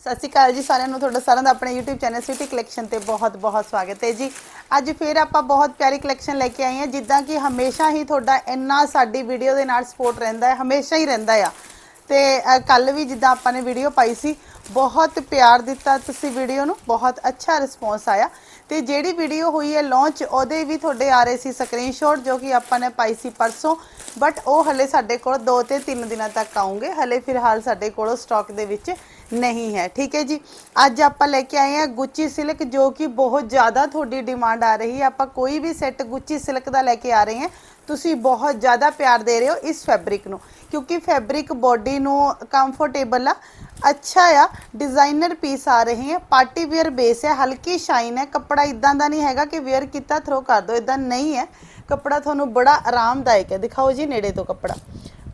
ਸਤਿ ਸ਼੍ਰੀ ਅਕਾਲ ਜੀ ਸਾਰਿਆਂ ਨੂੰ, ਤੁਹਾਡਾ ਸਾਰਿਆਂ ਦਾ ਆਪਣੇ YouTube ਚੈਨਲ ਸਿਟੀ ਕਲੈਕਸ਼ਨ ਤੇ ਬਹੁਤ-ਬਹੁਤ ਸਵਾਗਤ ਹੈ ਜੀ। ਅੱਜ ਫੇਰ ਆਪਾਂ ਬਹੁਤ ਪਿਆਰੀ ਕਲੈਕਸ਼ਨ ਲੈ ਕੇ ਆਏ ਹਾਂ, ਜਿੱਦਾਂ ਕਿ ਹਮੇਸ਼ਾ ਹੀ ਤੁਹਾਡਾ ਇੰਨਾ ਸਾਡੀ ਵੀਡੀਓ ਦੇ ਨਾਲ ਸਪੋਰਟ ਰਹਿੰਦਾ ਹੈ, ਹਮੇਸ਼ਾ ਹੀ ਰਹਿੰਦਾ ਆ। ਤੇ ਕੱਲ ਵੀ ਜਿੱਦਾਂ ਆਪਾਂ ਨੇ ਵੀਡੀਓ ਪਾਈ ਸੀ, ਬਹੁਤ ਪਿਆਰ ਦਿੱਤਾ ਤੁਸੀਂ ਵੀਡੀਓ ਨੂੰ, ਬਹੁਤ ਅੱਛਾ ਰਿਸਪੌਂਸ ਆਇਆ। ਤੇ ਜਿਹੜੀ ਵੀਡੀਓ ਹੋਈ ਹੈ ਲਾਂਚ ਉਹਦੇ ਵੀ ਤੁਹਾਡੇ ਆ ਰਹੇ ਸੀ ਸਕਰੀਨਸ਼ਾਟ ਜੋ ਕਿ ਆਪਾਂ ਨੇ ਪਾਈ ਸੀ ਪਰਸੋਂ। ਬਟ ਉਹ ਹਲੇ ਸਾਡੇ ਕੋਲ 2 ਤੇ 3 ਦਿਨਾਂ ਤੱਕ ਆਉਂਗੇ ਹਲੇ ਫਿਲਹਾਲ ਸਾਡੇ ਕੋਲ ਸਟਾਕ ਦੇ ਵਿੱਚ। ਨਹੀਂ ਹੈ। ਠੀਕ ਹੈ ਜੀ। ਅੱਜ ਆਪਾਂ ਲੈ ਕੇ ਆਏ ਹਾਂ ਗੁੱਚੀ ਸਿਲਕ ਜੋ ਕਿ ਬਹੁਤ ਜ਼ਿਆਦਾ ਤੁਹਾਡੀ ਡਿਮਾਂਡ ਆ ਰਹੀ ਹੈ। ਆਪਾਂ ਕੋਈ ਵੀ ਸੈੱਟ ਗੁੱਚੀ ਸਿਲਕ ਦਾ ਲੈ ਕੇ ਆ ਰਹੇ ਹਾਂ। ਤੁਸੀਂ ਬਹੁਤ ਜ਼ਿਆਦਾ ਪਿਆਰ ਦੇ ਰਹੇ ਹੋ ਇਸ ਫੈਬਰਿਕ ਨੂੰ। ਕਿਉਂਕਿ ਫੈਬਰਿਕ ਬੋਡੀ ਨੂੰ ਕੰਫਰਟੇਬਲ ਆ, ਅੱਛਾ ਆ ਡਿਜ਼ਾਈਨਰ ਪੀਸ ਆ ਰਹੇ ਹੈ ਪਾਰਟੀ ਵੇਅਰ ਬੇਸ ਹੈ ਹਲਕੀ ਸ਼ਾਈਨ ਹੈ ਕੱਪੜਾ ਇਦਾਂ ਦਾ ਨਹੀਂ ਹੈਗਾ ਕਿ ਵੇਅਰ ਕੀਤਾ ਥਰੋ ਕਰ ਦੋ ਇਦਾਂ ਨਹੀਂ ਹੈ। ਕੱਪੜਾ ਤੁਹਾਨੂੰ ਬੜਾ ਆਰਾਮਦਾਇਕ ਹੈ। ਦਿਖਾਓ ਜੀ ਨੇੜੇ ਤੋਂ ਕੱਪੜਾ।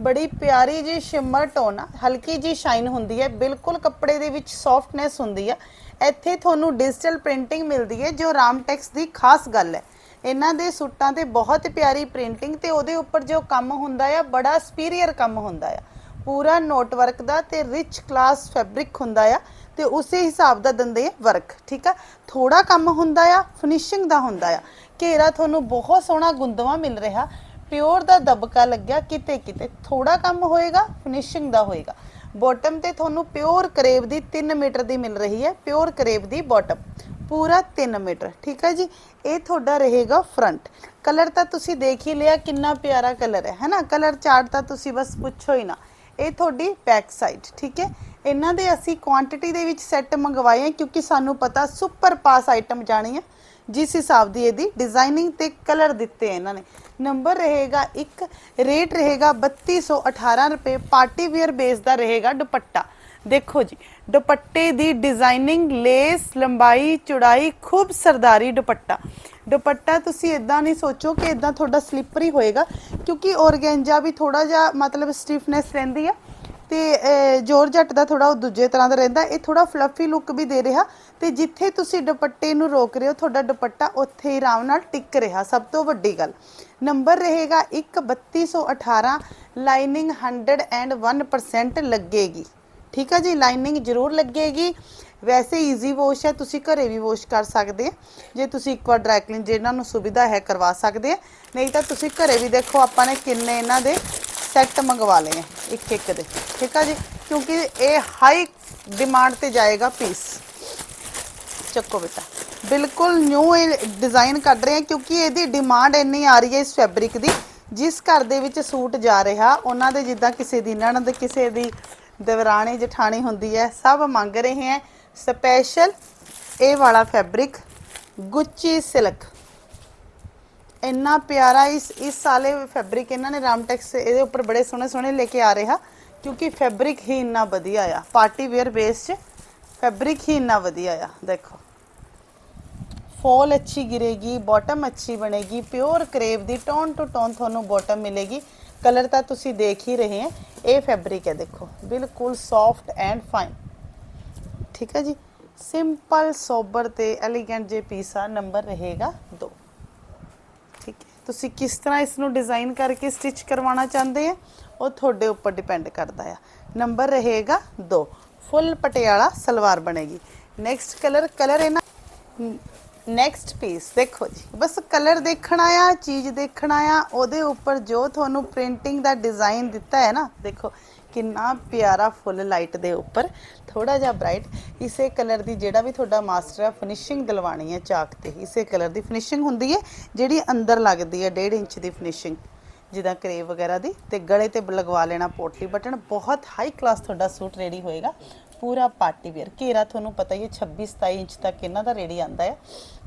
ਬੜੀ ਪਿਆਰੀ ਜੀ ਸ਼ਿਮਰ ਟੋਨ ਆ, ਹਲਕੀ ਜੀ ਸ਼ਾਈਨ ਹੁੰਦੀ ਹੈ, ਬਿਲਕੁਲ ਕੱਪੜੇ ਦੇ ਵਿੱਚ ਸੌਫਟਨੈਸ ਹੁੰਦੀ ਹੈ ਇੱਥੇ ਤੁਹਾਨੂੰ ਡਿਜੀਟਲ ਪ੍ਰਿੰਟਿੰਗ ਮਿਲਦੀ ਹੈ, ਜੋ ਰਾਮਟੈਕਸ ਦੀ ਖਾਸ ਗੱਲ ਹੈ। ਇਹਨਾਂ ਦੇ ਸੂਟਾਂ ਤੇ ਬਹੁਤ ਪਿਆਰੀ ਪ੍ਰਿੰਟਿੰਗ ਤੇ ਉਹਦੇ ਉੱਪਰ ਜੋ ਕੰਮ ਹੁੰਦਾ ਆ, ਬੜਾ ਸੁਪੀਰੀਅਰ ਕੰਮ ਹੁੰਦਾ ਆ। ਪੂਰਾ ਨੋਟ ਵਰਕ ਦਾ ਤੇ ਰਿਚ ਕਲਾਸ ਫੈਬਰਿਕ ਹੁੰਦਾ ਆ ਤੇ ਉਸੇ ਹਿਸਾਬ ਦਾ ਦਿੰਦੇ ਆ ਵਰਕ ਠੀਕ ਆ? ਥੋੜਾ ਕੰਮ ਹੁੰਦਾ ਆ ਫਿਨਿਸ਼ਿੰਗ ਦਾ ਹੁੰਦਾ ਆ। ਘੇਰਾ ਤੁਹਾਨੂੰ ਬਹੁਤ ਸੋਹਣਾ ਗੁੰਦਵਾ ਮਿਲ ਰਿਹਾ। ਪਿਓਰ ਦਾ ਦਬਕਾ ਲੱਗਿਆ, ਕਿਤੇ ਕਿਤੇ ਥੋੜਾ ਕੰਮ ਹੋਏਗਾ ਫਿਨਿਸ਼ਿੰਗ ਦਾ ਹੋਏਗਾ। ਬਾਟਮ ਤੇ ਤੁਹਾਨੂੰ ਪਿਓਰ ਕਰੇਵ ਦੀ 3 ਮੀਟਰ ਦੀ ਮਿਲ ਰਹੀ ਹੈ, ਪਿਓਰ ਕਰੇਵ ਦੀ ਬਾਟਮ ਪੂਰਾ 3 ਮੀਟਰ, ਠੀਕ ਹੈ ਜੀ? ਇਹ ਤੁਹਾਡਾ ਰਹੇਗਾ ਫਰੰਟ ਕਲਰ ਤਾਂ ਤੁਸੀਂ ਦੇਖ ਹੀ ਲਿਆ, ਕਿੰਨਾ ਪਿਆਰਾ ਕਲਰ ਹੈ, ਹੈਨਾ? ਕਲਰ ਚਾਰਟ ਤਾਂ ਤੁਸੀਂ ਬਸ ਪੁੱਛੋ ਹੀ ਨਾ। ਇਹ ਤੁਹਾਡੀ ਬੈਕ ਸਾਈਡ ਠੀਕ ਹੈ? ਇਹਨਾਂ ਦੇ ਅਸੀਂ ਕੁਆਂਟੀਟੀ ਦੇ ਵਿੱਚ ਸੈੱਟ ਮੰਗਵਾਏ ਕਿਉਂਕਿ ਸਾਨੂੰ ਪਤਾ ਸੁਪਰ ਪਾਸ ਆਈਟਮ ਜਾਣੀ ਹੈ। ਜਿਸ ਹਿਸਾਬ ਦੀ ਇਹਦੀ ਡਿਜ਼ਾਈਨਿੰਗ ਤੇ ਕਲਰ ਦਿੱਤੇ ਇਹਨਾਂ ਨੇ। ਨੰਬਰ ਰਹੇਗਾ ਇੱਕ ਰੇਟ ਰਹੇਗਾ 3218 ਰੁਪਏ ਪਾਰਟੀ ਵੇਅਰ ਬੇਸ ਦਾ ਰਹੇਗਾ ਦੁਪੱਟਾ। ਦੇਖੋ ਜੀ, ਦੁਪੱਟੇ ਦੀ ਡਿਜ਼ਾਈਨਿੰਗ ਲੇਸ ਲੰਬਾਈ, ਚੌੜਾਈ, ਖੂਬ ਸਰਦਾਰੀ ਦੁਪੱਟਾ। ਦੁਪੱਟਾ ਤੁਸੀਂ ਇਦਾਂ ਨਹੀਂ ਸੋਚੋ ਕਿ ਇਦਾਂ ਤੁਹਾਡਾ ਸਲਿੱਪਰੀ ਹੋਏਗਾ, ਕਿਉਂਕਿ ਔਰਗੈਂਜਾ ਵੀ ਥੋੜਾ ਜਿਹਾ ਮਤਲਬ ਸਟਿਫਨੈਸ ਰਹਿੰਦੀ ਆ। ਤੇ ਅਹ, ਜੋਰਜੱਟ ਦਾ ਥੋੜਾ ਉਹ ਦੂਜੇ ਤਰ੍ਹਾਂ ਦਾ ਰਹਿੰਦਾ। ਇਹ ਥੋੜਾ ਫਲਫੀ ਲੁੱਕ ਵੀ ਦੇ ਰਿਹਾ। ਤੇ ਜਿੱਥੇ ਤੁਸੀਂ ਦੁਪੱਟੇ ਨੂੰ ਰੋਕ ਰਹੇ ਹੋ ਤੁਹਾਡਾ ਦੁਪੱਟਾ ਉੱਥੇ ਹੀ ਆਰਾਮ ਨਾਲ ਟਿਕ ਰਿਹਾ। ਸਭ ਤੋਂ ਵੱਡੀ ਗੱਲ। ਨੰਬਰ ਰਹੇਗਾ 13218 ਲਾਈਨਿੰਗ 101% ਲੱਗੇਗੀ। ਠੀਕ ਹੈ ਜੀ? ਲਾਈਨਿੰਗ ਜ਼ਰੂਰ ਲੱਗੇਗੀ। ਵੈਸੇ ਈਜ਼ੀ ਵਾਸ਼ ਹੈ ਤੁਸੀਂ ਘਰੇ ਵੀ ਵਾਸ਼ ਕਰ ਸਕਦੇ ਆ। ਜੇ ਤੁਸੀਂ ਇੱਕ ਵਾਰ ਡਰਾਈ ਕਲੀਨ ਜਿਹਨਾਂ ਨੂੰ ਸੁਵਿਧਾ ਹੈ ਕਰਵਾ ਸਕਦੇ ਆ। ਨਹੀਂ ਤਾਂ ਤੁਸੀਂ ਘਰੇ ਵੀ ਦੇਖੋ ਆਪਾਂ ਨੇ ਕਿੰਨੇ ਇਹਨਾਂ ਦੇ ਸੈੱਟ ਮੰਗਵਾ ਲਏ ਇੱਕ ਇੱਕ ਦੇ। ਠੀਕ ਆ ਜੀ? ਕਿਉਂਕਿ ਇਹ ਹਾਈ ਡਿਮਾਂਡ ਤੇ ਜਾਏਗਾ ਪੀਸ ਚੱਕੋ ਬੇਟਾ। ਬਿਲਕੁਲ ਨਿਊ ਇਹ ਡਿਜ਼ਾਈਨ ਕੱਢ ਰਹੇ ਹਾਂ ਕਿਉਂਕਿ ਇਹਦੀ ਡਿਮਾਂਡ ਇੰਨੀ ਆ ਰਹੀ ਹੈ ਇਸ ਫੈਬਰਿਕ ਦੀ, ਜਿਸ ਘਰ ਦੇ ਵਿੱਚ ਸੂਟ ਜਾ ਰਿਹਾ, ਉਹਨਾਂ ਦੇ ਜਿੱਦਾਂ ਕਿਸੇ ਦੀ ਨਣਦ, ਕਿਸੇ ਦੀ ਦਵਰਾਣੀ, ਜਠਾਣੀ ਹੁੰਦੀ ਹੈ, ਸਭ ਮੰਗ ਰਹੇ ਹੈ ਸਪੈਸ਼ਲ ਇਹ ਵਾਲਾ ਫੈਬਰਿਕ ਗੁੱਚੀ ਸਿਲਕ ਇੰਨਾ ਪਿਆਰਾ ਇਸ ਇਸ ਸਾਲੇ ਫੈਬਰਿਕ ਇਹਨਾਂ ਨੇ ਰਾਮਟੈਕਸ ਇਹਦੇ ਉੱਪਰ ਬੜੇ ਸੋਹਣੇ ਸੋਹਣੇ ਲੈ ਕੇ ਆ ਰਿਹਾ ਕਿਉਂਕਿ ਫੈਬਰਿਕ ਹੀ ਇੰਨਾ ਵਧੀਆ ਆ ਪਾਰਟੀ ਵੇਅਰ ਬੇਸ 'ਚ ਫੈਬਰਿਕ ਹੀ ਇੰਨਾ ਵਧੀਆ ਆ ਦੇਖੋ ਫੋਲ ਅੱਛੀ ਗਿਰੇਗੀ ਬਾਟਮ ਅੱਛੀ ਬਣੇਗੀ ਪਿਓਰ ਕਰੇਵ ਦੀ ਟੋਨ ਟੂ ਟੋਨ ਤੁਹਾਨੂੰ ਬਾਟਮ ਮਿਲੇਗੀ ਕਲਰ ਤਾਂ ਤੁਸੀਂ ਦੇਖ ਹੀ ਰਹੇ ਹੈ ਇਹ ਫੈਬਰਿਕ ਹੈ ਦੇਖੋ ਬਿਲਕੁਲ ਸੌਫਟ ਐਂਡ ਫਾਈਨ ਠੀਕ ਹੈ ਜੀ ਸਿੰਪਲ ਸੋਬਰ ਤੇ ਐਲੀਗੈਂਟ ਜੇ ਪੀਸ ਆ ਨੰਬਰ ਰਹੇਗਾ 2 ਠੀਕ ਹੈ ਤੁਸੀਂ ਕਿਸ ਤਰ੍ਹਾਂ ਇਸ ਨੂੰ ਡਿਜ਼ਾਈਨ ਕਰਕੇ ਸਟਿਚ ਕਰਵਾਉਣਾ ਚਾਹੁੰਦੇ ਆ, ਉਹ ਤੁਹਾਡੇ ਉੱਪਰ ਡਿਪੈਂਡ ਕਰਦਾ ਆ। ਨੰਬਰ ਰਹੇਗਾ 2 ਫੁੱਲ ਪਟਿਆਲਾ ਸਲਵਾਰ ਬਣੇਗੀ। ਨੈਕਸਟ ਕਲਰ ਕਲਰ ਹੈ ਨਾ ਨੈਕਸਟ ਪੀਸ ਦੇਖੋ ਜੀ। ਬਸ ਕਲਰ ਦੇਖਣਾ ਆ ਚੀਜ਼ ਦੇਖਣਾ ਆ ਉਹਦੇ ਉੱਪਰ ਜੋ ਤੁਹਾਨੂੰ ਪ੍ਰਿੰਟਿੰਗ ਦਾ ਡਿਜ਼ਾਈਨ ਦਿੱਤਾ ਹੈ ਨਾ, ਦੇਖੋ। ਕਿੰਨਾ ਪਿਆਰਾ ਫੁੱਲ ਲਾਈਟ ਦੇ ਉੱਪਰ ਥੋੜਾ ਜਿਹਾ ਬ੍ਰਾਈਟ। ਇਸੇ ਕਲਰ ਦੀ ਜਿਹੜਾ ਵੀ ਤੁਹਾਡਾ ਮਾਸਟਰ ਹੈ ਫਿਨਿਸ਼ਿੰਗ ਦਿਲਵਾਣੀ ਹੈ ਚਾਕ ਤੇ। ਇਸੇ ਕਲਰ ਦੀ ਫਿਨਿਸ਼ਿੰਗ ਹੁੰਦੀ ਹੈ, ਜਿਹੜੀ ਅੰਦਰ ਲੱਗਦੀ ਹੈ 1.5 ਇੰਚ ਦੀ ਫਿਨਿਸ਼ਿੰਗ ਜਿੱਦਾਂ ਕਰੇਵ ਵਗੈਰਾ ਦੀ, ਤੇ ਗਲੇ ਤੇ ਲਗਵਾ ਲੈਣਾ ਪੋਟਲੀ ਬਟਨ। ਬਹੁਤ ਹਾਈ ਕਲਾਸ ਤੁਹਾਡਾ ਸੂਟ ਰੈਡੀ ਹੋਏਗਾ। ਪੂਰਾ ਪਾਰਟੀ ਵੇਅਰ ਘੇਰਾ ਤੁਹਾਨੂੰ ਪਤਾ ਹੀ ਹੈ 26 27 ਇੰਚ ਤੱਕ ਇਹਨਾਂ ਦਾ ਰੈਡੀ ਆਂਦਾ ਹੈ।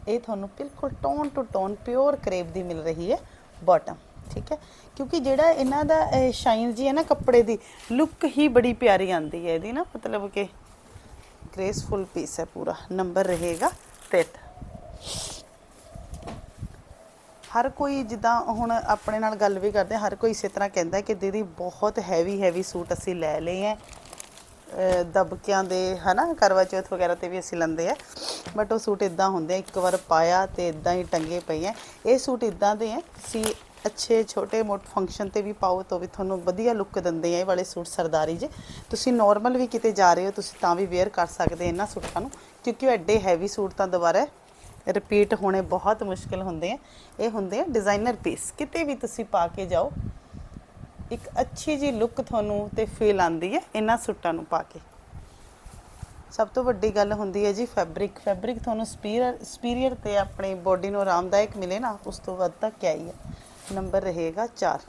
ਇਹ ਤੁਹਾਨੂੰ ਬਿਲਕੁਲ tone to tone pure crepe ਦੀ ਮਿਲ ਰਹੀ ਹੈ ਬਾਟਮ ਠੀਕ ਹੈ? ਕਿਉਂਕਿ ਜਿਹੜਾ ਇਹਨਾਂ ਦਾ ਸ਼ਾਈਨ ਜੀ ਹੈ ਨਾ ਕੱਪੜੇ ਦੀ ਲੁੱਕ ਹੀ ਬੜੀ ਪਿਆਰੀ ਆਂਦੀ ਹੈ ਇਹਦੀ ਨਾ, ਮਤਲਬ ਕਿ ਗ੍ਰੇਸਫੁਲ ਪੀਸ ਹੈ ਪੂਰਾ ਨੰਬਰ ਰਹੇਗਾ 3 ਹਰ ਕੋਈ ਜਿੱਦਾਂ ਹੁਣ ਆਪਣੇ ਨਾਲ ਗੱਲ ਵੀ ਕਰਦੇ, ਹਰ ਕੋਈ ਇਸੇ ਤਰ੍ਹਾਂ ਕਹਿੰਦਾ ਕਿ ਦੀਦੀ ਬਹੁਤ ਹੈਵੀ ਹੈਵੀ ਸੂਟ ਅਸੀਂ ਲੈ ਲਏ ਹੈ। ਦਬਕਿਆਂ ਦੇ, ਹਨਾ, ਕਰਵਾ ਚੌਥ ਵਗੈਰਾ ਤੇ ਵੀ ਅਸੀਂ ਲੈਂਦੇ ਆ ਬਟ ਉਹ ਸੂਟ ਇਦਾਂ ਹੁੰਦੇ ਆ, ਇੱਕ ਵਾਰ ਪਾਇਆ ਤੇ ਇਦਾਂ ਹੀ ਟੰਗੇ ਪਏ ਆ ਇਹ ਸੂਟ ਇਦਾਂ ਦੇ ਆ ਤੁਸੀਂ ਅੱਛੇ, ਛੋਟੇ, ਮੋਟ ਫੰਕਸ਼ਨ ਤੇ ਵੀ ਪਾਓ ਤਾਂ ਵੀ ਤੁਹਾਨੂੰ ਵਧੀਆ ਲੁੱਕ ਦਿੰਦੇ ਆ ਇਹ ਵਾਲੇ ਸੂਟ ਸਰਦਾਰੀ ਜੇ। ਤੁਸੀਂ ਨਾਰਮਲ ਵੀ ਕਿਤੇ ਜਾ ਰਹੇ ਹੋ, ਤੁਸੀਂ ਤਾਂ ਵੀ ਵੇਅਰ ਕਰ ਸਕਦੇ ਇਹਨਾਂ ਸੂਟਾਂ ਨੂੰ। ਕਿਉਂਕਿ ਉਹ ਐਡੇ ਹੈਵੀ ਸੂਟ ਤਾਂ ਦੁਬਾਰਾ ਰਿਪੀਟ ਹੋਣੇ ਬਹੁਤ ਮੁਸ਼ਕਿਲ ਹੁੰਦੇ ਆ। ਇਹ ਹੁੰਦੇ ਆ ਡਿਜ਼ਾਈਨਰ ਪੀਸ ਕਿਤੇ ਵੀ ਤੁਸੀਂ ਪਾ ਕੇ ਜਾਓ, ਇੱਕ ਅੱਛੀ ਜੀ ਲੁੱਕ ਤੁਹਾਨੂੰ ਤੇ ਫੀਲ ਆਂਦੀ ਹੈ ਇਹਨਾਂ ਸੂਟਾਂ ਨੂੰ ਪਾ ਕੇ। ਸਭ ਤੋਂ ਵੱਡੀ ਗੱਲ ਹੁੰਦੀ ਹੈ ਜੀ ਫੈਬਰਿਕ ਫੈਬਰਿਕ ਤੁਹਾਨੂੰ ਸਪੀਰੀਅਰ ਸਪੀਰੀਅਰ ਤੇ ਆਪਣੀ ਬੋਡੀ ਨੂੰ ਆਰਾਮਦਾਇਕ ਮਿਲੇ ਨਾ, ਉਸ ਤੋਂ ਵੱਧ ਤਾਂ ਕਿਆ ਹੀ ਹੈ ਨੰਬਰ ਰਹੇਗਾ 4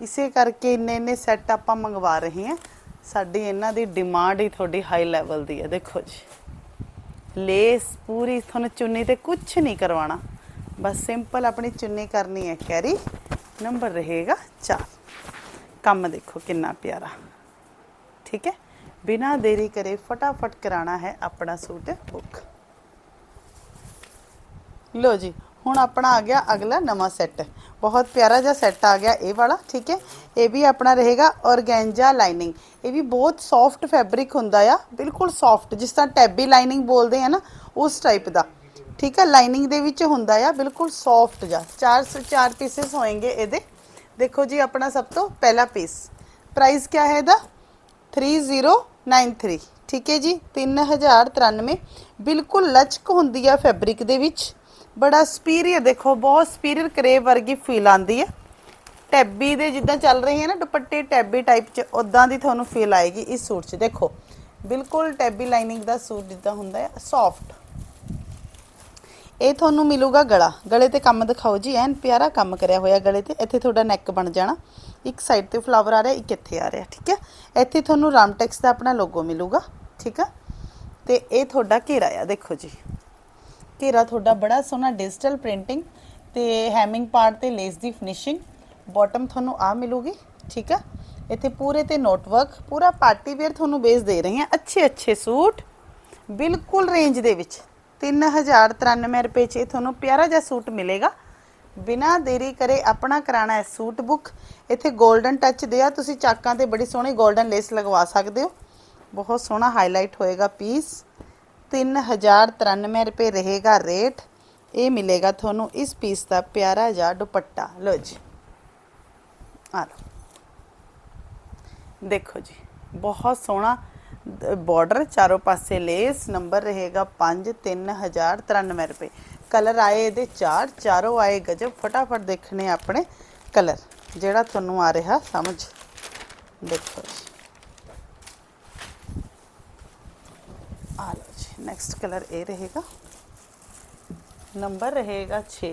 ਇਸੇ ਕਰਕੇ ਇੰਨੇ ਇੰਨੇ ਸੈੱਟ ਆਪਾਂ ਮੰਗਵਾ ਰਹੇ ਹਾਂ। ਸਾਡੀ ਇਹਨਾਂ ਦੀ ਡਿਮਾਂਡ ਹੀ ਤੁਹਾਡੀ ਹਾਈ ਲੈਵਲ ਦੀ ਹੈ। ਦੇਖੋ ਜੀ। ਲੇਸ ਪੂਰੀ ਤੁਹਾਨੂੰ ਚੁੰਨੀ ਤੇ ਕੁਝ ਨਹੀਂ ਕਰਵਾਉਣਾ। ਬਸ ਸਿੰਪਲ ਆਪਣੀ ਚੁੰਨੀ ਕਰਨੀ ਹੈ। ਕੈਰੀ ਨੰਬਰ ਰਹੇਗਾ 4 ਕੰਮ ਦੇਖੋ ਕਿੰਨਾ ਪਿਆਰਾ। ਠੀਕ ਹੈ? ਬਿਨਾ ਦੇਰੀ ਕਰੇ ਫਟਾਫਟ ਕਰਾਣਾ ਹੈ ਆਪਣਾ ਸੂਟ ਬੁੱਕ ਲੋ ਜੀ। ਹੁਣ ਆਪਣਾ ਆ ਗਿਆ ਅਗਲਾ ਨਵਾਂ ਸੈੱਟ। ਬਹੁਤ ਪਿਆਰਾ ਜਿਹਾ ਸੈੱਟ ਆ ਗਿਆ ਇਹ ਵਾਲਾ, ਠੀਕ ਹੈ? ਇਹ ਵੀ ਆਪਣਾ ਰਹੇਗਾ ਔਰਗੈਂਜਾ ਲਾਈਨਿੰਗ। ਇਹ ਵੀ ਬਹੁਤ ਸੌਫਟ ਫੈਬਰਿਕ ਹੁੰਦਾ ਆ, ਬਿਲਕੁਲ ਸੌਫਟ ਜਿਸ ਤਰ੍ਹਾਂ ਟੈਬੀ ਲਾਈਨਿੰਗ ਬੋਲਦੇ ਆ ਨਾ, ਉਸ ਟਾਈਪ ਦਾ। ਠੀਕ ਹੈ? ਲਾਈਨਿੰਗ ਦੇ ਵਿੱਚ ਹੁੰਦਾ ਆ, ਬਿਲਕੁਲ ਸੌਫਟ ਜਿਹਾ। ਚਾਰ ਸ- ਚਾਰ ਪੀਸਸ ਹੋਣਗੇ ਇਹਦੇ। ਦੇਖੋ ਜੀ ਆਪਣਾ ਸਭ ਤੋਂ ਪਹਿਲਾ ਪੀਸ ਪ੍ਰਾਈਸ ਕਿਆ ਹੈ ਇਹਦਾ? 3093 ਠੀਕ ਹੈ ਜੀ? 3093 ਬਿਲਕੁਲ ਲਚਕ ਹੁੰਦੀ ਆ ਫੈਬਰਿਕ ਦੇ ਵਿੱਚ। ਬੜਾ ਸਪੀਰੀਅਰ ਦੇਖੋ, ਬਹੁਤ ਸਪੀਰੀਅਰ ਕਰੇਵ ਵਰਗੀ ਫੀਲ ਆਂਦੀ ਹੈ। ਟੈਬੀ ਦੇ ਜਿੱਦਾਂ ਚੱਲ ਰਹੇ ਹੈ ਨਾ ਦੁਪੱਟੇ, ਟੈਬੀ ਟਾਈਪ ਚ ਉਦਾਂ ਦੀ ਤੁਹਾਨੂੰ ਫੀਲ ਆਏਗੀ ਇਸ ਸੂਟ 'ਚ। ਦੇਖੋ, ਬਿਲਕੁਲ ਟੈਬੀ ਲਾਈਨਿੰਗ ਦਾ ਸੂਟ ਜਿੱਦਾਂ ਹੁੰਦਾ ਹੈ ਸੌਫਟ ਇਹ ਤੁਹਾਨੂੰ ਮਿਲੂਗਾ ਗਲਾ। ਗਲੇ ਤੇ ਕੰਮ ਦਿਖਾਓ ਜੀ, ਐਨ ਪਿਆਰਾ ਕੰਮ ਕਰਿਆ ਹੋਇਆ ਗਲੇ ਤੇ। ਇੱਥੇ ਤੁਹਾਡਾ ਨੈਕ ਬਣ ਜਾਣਾ। ਇੱਕ ਸਾਈਡ ਤੇ ਫਲਾਵਰ ਆ ਰਿਹਾ, ਇੱਕ ਇੱਥੇ ਆ ਰਿਹਾ, ਠੀਕ ਹੈ? ਇੱਥੇ ਤੁਹਾਨੂੰ ਰਾਮਟੈਕਸ ਦਾ ਆਪਣਾ ਲੋਗੋ ਮਿਲੂਗਾ, ਠੀਕ ਹੈ? ਤੇ ਇਹ ਤੁਹਾਡਾ ਘੇਰਾ ਆ, ਦੇਖੋ ਜੀ। ਘੇਰਾ ਤੁਹਾਡਾ ਬੜਾ ਸੋਹਣਾ ਡਿਜੀਟਲ ਪ੍ਰਿੰਟਿੰਗ ਤੇ ਹੈਮਿੰਗ ਪਾਰਟ ਤੇ ਲੇਸ ਦੀ ਫਿਨਿਸ਼ਿੰਗ ਬਾਟਮ ਤੁਹਾਨੂੰ ਆ ਮਿਲੂਗੀ, ਠੀਕ ਆ? ਇੱਥੇ ਪੂਰੇ ਤੇ ਨੋਟ ਵਰਕ ਪੂਰਾ ਪਾਰਟੀ ਵੇਅਰ ਤੁਹਾਨੂੰ ਬੇਸ ਦੇ ਰਹੇ ਹਾਂ। ਅੱਛੇ ਅੱਛੇ ਸੂਟ, ਬਿਲਕੁਲ ਰੇਂਜ ਦੇ ਵਿੱਚ। 3093 ਰੁਪਏ 'ਚ ਇਹ ਤੁਹਾਨੂੰ ਪਿਆਰਾ ਜਿਹਾ ਸੂਟ ਮਿਲੇਗਾ। ਬਿਨਾ ਦੇਰੀ ਕਰੇ ਆਪਣਾ ਕਰਾਣਾ ਹੈ ਸੂਟ ਬੁੱਕ ਇੱਥੇ 골ਡਨ ਟੱਚ ਦੇ ਆ, ਤੁਸੀਂ ਚਾਕਾਂ ਤੇ ਬੜੀ ਸੋਹਣੀ 골ਡਨ ਲੇਸ ਲਗਵਾ ਸਕਦੇ ਹੋ। ਬਹੁਤ ਸੋਹਣਾ ਹਾਈਲਾਈਟ ਹੋਏਗਾ ਪੀਸ 3093 ਰੁਪਏ ਰਹੇਗਾ ਰੇਟ। ਇਹ ਮਿਲੇਗਾ ਤੁਹਾਨੂੰ ਇਸ ਪੀਸ ਦਾ ਪਿਆਰਾ ਜਿਹਾ ਦੁਪੱਟਾ। ਲਓ ਜੀ। ਆ ਲਓ। ਦੇਖੋ ਜੀ, ਬਹੁਤ ਸੋਹਣਾ ਬਾਰਡਰ ਚਾਰੋਂ ਪਾਸੇ ਲੇਸ ਨੰਬਰ ਰਹੇਗਾ 5 3093 ਰੁਪਏ। ਕਲਰ ਆਏ ਇਹਦੇ ਚਾਰ, ਚਾਰੋਂ ਆਏ ਗਜਬ। ਫਟਾਫਟ ਦੇਖਣੇ ਆਪਣੇ ਕਲਰ ਜਿਹੜਾ ਤੁਹਾਨੂੰ ਆ ਰਿਹਾ, ਸਮਝ। ਦੇਖੋ ਜੀ। ਆ ਲਓ। ਜੀ ਨੈਕਸਟ ਕਲਰ ਇਹ ਰਹੇਗਾ ਨੰਬਰ ਰਹੇਗਾ 6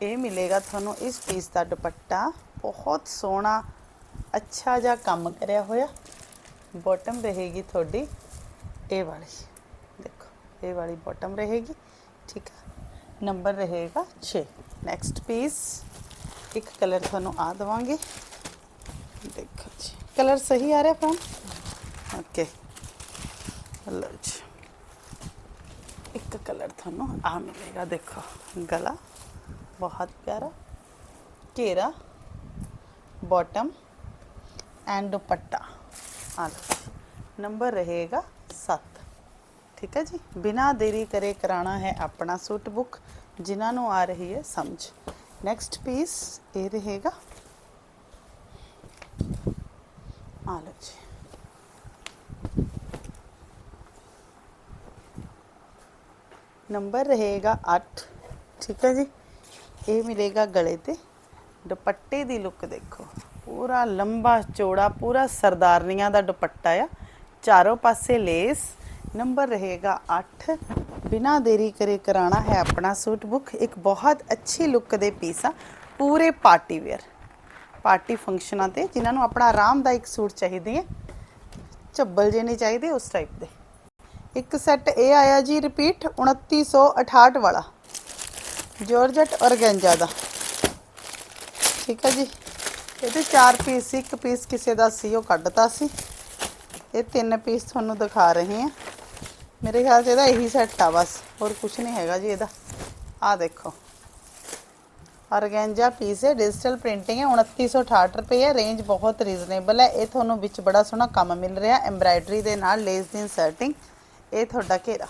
ਇਹ ਮਿਲੇਗਾ ਤੁਹਾਨੂੰ ਇਸ ਪੀਸ ਦਾ ਦੁਪੱਟਾ ਬਹੁਤ ਸੋਹਣਾ ਅੱਛਾ ਜਿਹਾ ਕੰਮ ਕਰਿਆ ਹੋਇਆ ਬਾਟਮ ਰਹੇਗੀ ਤੁਹਾਡੀ ਇਹ ਵਾਲੀ ਦੇਖੋ ਇਹ ਵਾਲੀ ਬਾਟਮ ਰਹੇਗੀ ਠੀਕ ਹੈ ਨੰਬਰ ਰਹੇਗਾ 6 ਨੈਕਸਟ ਪੀਸ ਇੱਕ ਕਲਰ ਤੁਹਾਨੂੰ ਆ ਦਵਾਂਗੇ ਦੇਖੋ ਜੀ ਕਲਰ ਸਹੀ ਆ ਰਿਹਾ ਫਰੈਂਡ ਓਕੇ ਲਓ ਜੀ ਇੱਕ ਕਲਰ ਤੁਹਾਨੂੰ ਆ ਮਿਲੇਗਾ ਦੇਖੋ ਗਲਾ ਬਹੁਤ ਪਿਆਰਾ ਘੇਰਾ ਬਾਟਮ ਐਂਡ ਦੁਪੱਟਾ ਆ ਲਓ ਜੀ। ਨੰਬਰ ਰਹੇਗਾ 7 ਠੀਕ ਹੈ ਜੀ ਬਿਨਾ ਦੇਰੀ ਕਰੇ ਕਰਾਣਾ ਹੈ ਆਪਣਾ ਸੂਟ ਬੁੱਕ ਜਿਨ੍ਹਾਂ ਨੂੰ ਆ ਰਹੀ ਹੈ ਸਮਝ ਨੈਕਸਟ ਪੀਸ ਇਹ ਰਹੇਗਾ ਆ ਲਓ ਜੀ ਨੰਬਰ ਰਹੇਗਾ 8 ਠੀਕ ਹੈ ਜੀ? ਇਹ ਮਿਲੇਗਾ ਗਲੇ ਤੇ। ਦੁਪੱਟੇ ਦੀ ਲੁੱਕ ਦੇਖੋ। ਪੂਰਾ ਲੰਬਾ ਚੌੜਾ, ਪੂਰਾ ਸਰਦਾਰਨੀਆਂ ਦਾ ਦੁਪੱਟਾ ਆ। ਚਾਰੋਂ ਪਾਸੇ ਲੇਸ ਨੰਬਰ ਰਹੇਗਾ 8 ਬਿਨਾ ਦੇਰੀ ਕਰੇ ਕਰਾਣਾ ਹੈ ਆਪਣਾ ਸੂਟ ਬੁੱਕ ਇੱਕ ਬਹੁਤ ਅੱਛੀ ਲੁੱਕ ਦੇ ਪੀਸ ਆ। ਪੂਰੇ ਪਾਰਟੀ ਵੇਅਰ ਪਾਰਟੀ ਫੰਕਸ਼ਨਾਂ ਤੇ ਜਿਨ੍ਹਾਂ ਨੂੰ ਆਪਣਾ ਆਰਾਮਦਾਇਕ ਸੂਟ ਚਾਹੀਦੀ ਹੈ ਚੱਬਲ ਜੇ ਨਹੀਂ ਚਾਹੀਦੇ ਉਸ ਟਾਈਪ ਦੇ। ਇੱਕ ਸੈੱਟ ਇਹ ਆਇਆ ਜੀ ਰਿਪੀਟ 2968 ਵਾਲਾ। ਜੋਰਜਟ ਔਰਗੈਂਜਾ ਦਾ। ਠੀਕ ਹੈ ਜੀ। ਇਹਦੇ ਚਾਰ ਪੀਸ ਸੀ, ਇੱਕ ਪੀਸ ਕਿਸੇ ਦਾ ਸੀ, ਉਹ ਕੱਢਤਾ ਸੀ। ਇਹ ਤਿੰਨ ਪੀਸ ਤੁਹਾਨੂੰ ਦਿਖਾ ਰਹੇ ਹਾਂ। ਮੇਰੇ ਖਿਆਲ 'ਚ ਇਹਦਾ ਇਹੀ ਸੈੱਟ ਆ ਬਸ, ਹੋਰ ਕੁਝ ਨਹੀਂ ਹੈਗਾ ਜੀ ਇਹਦਾ। ਆਹ ਦੇਖੋ। ਔਰਗੈਂਜਾ ਪੀਸ ਹੈ ਡਿਜੀਟਲ ਪ੍ਰਿੰਟਿੰਗ ਹੈ 2968 ਰੁਪਏ ਹੈ। ਰੇਂਜ ਬਹੁਤ ਰੀਜ਼ਨੇਬਲ ਹੈ। ਇਹ ਤੁਹਾਨੂੰ ਵਿੱਚ ਬੜਾ ਸੋਹਣਾ ਕੰਮ ਮਿਲ ਰਿਹਾ ਐਮਬਰਾਇਡਰੀ ਦੇ ਨਾਲ ਲੇਸ ਦੀ ਇਨਸਰਟਿੰਗ ਇਹ ਤੁਹਾਡਾ ਘੇਰਾ।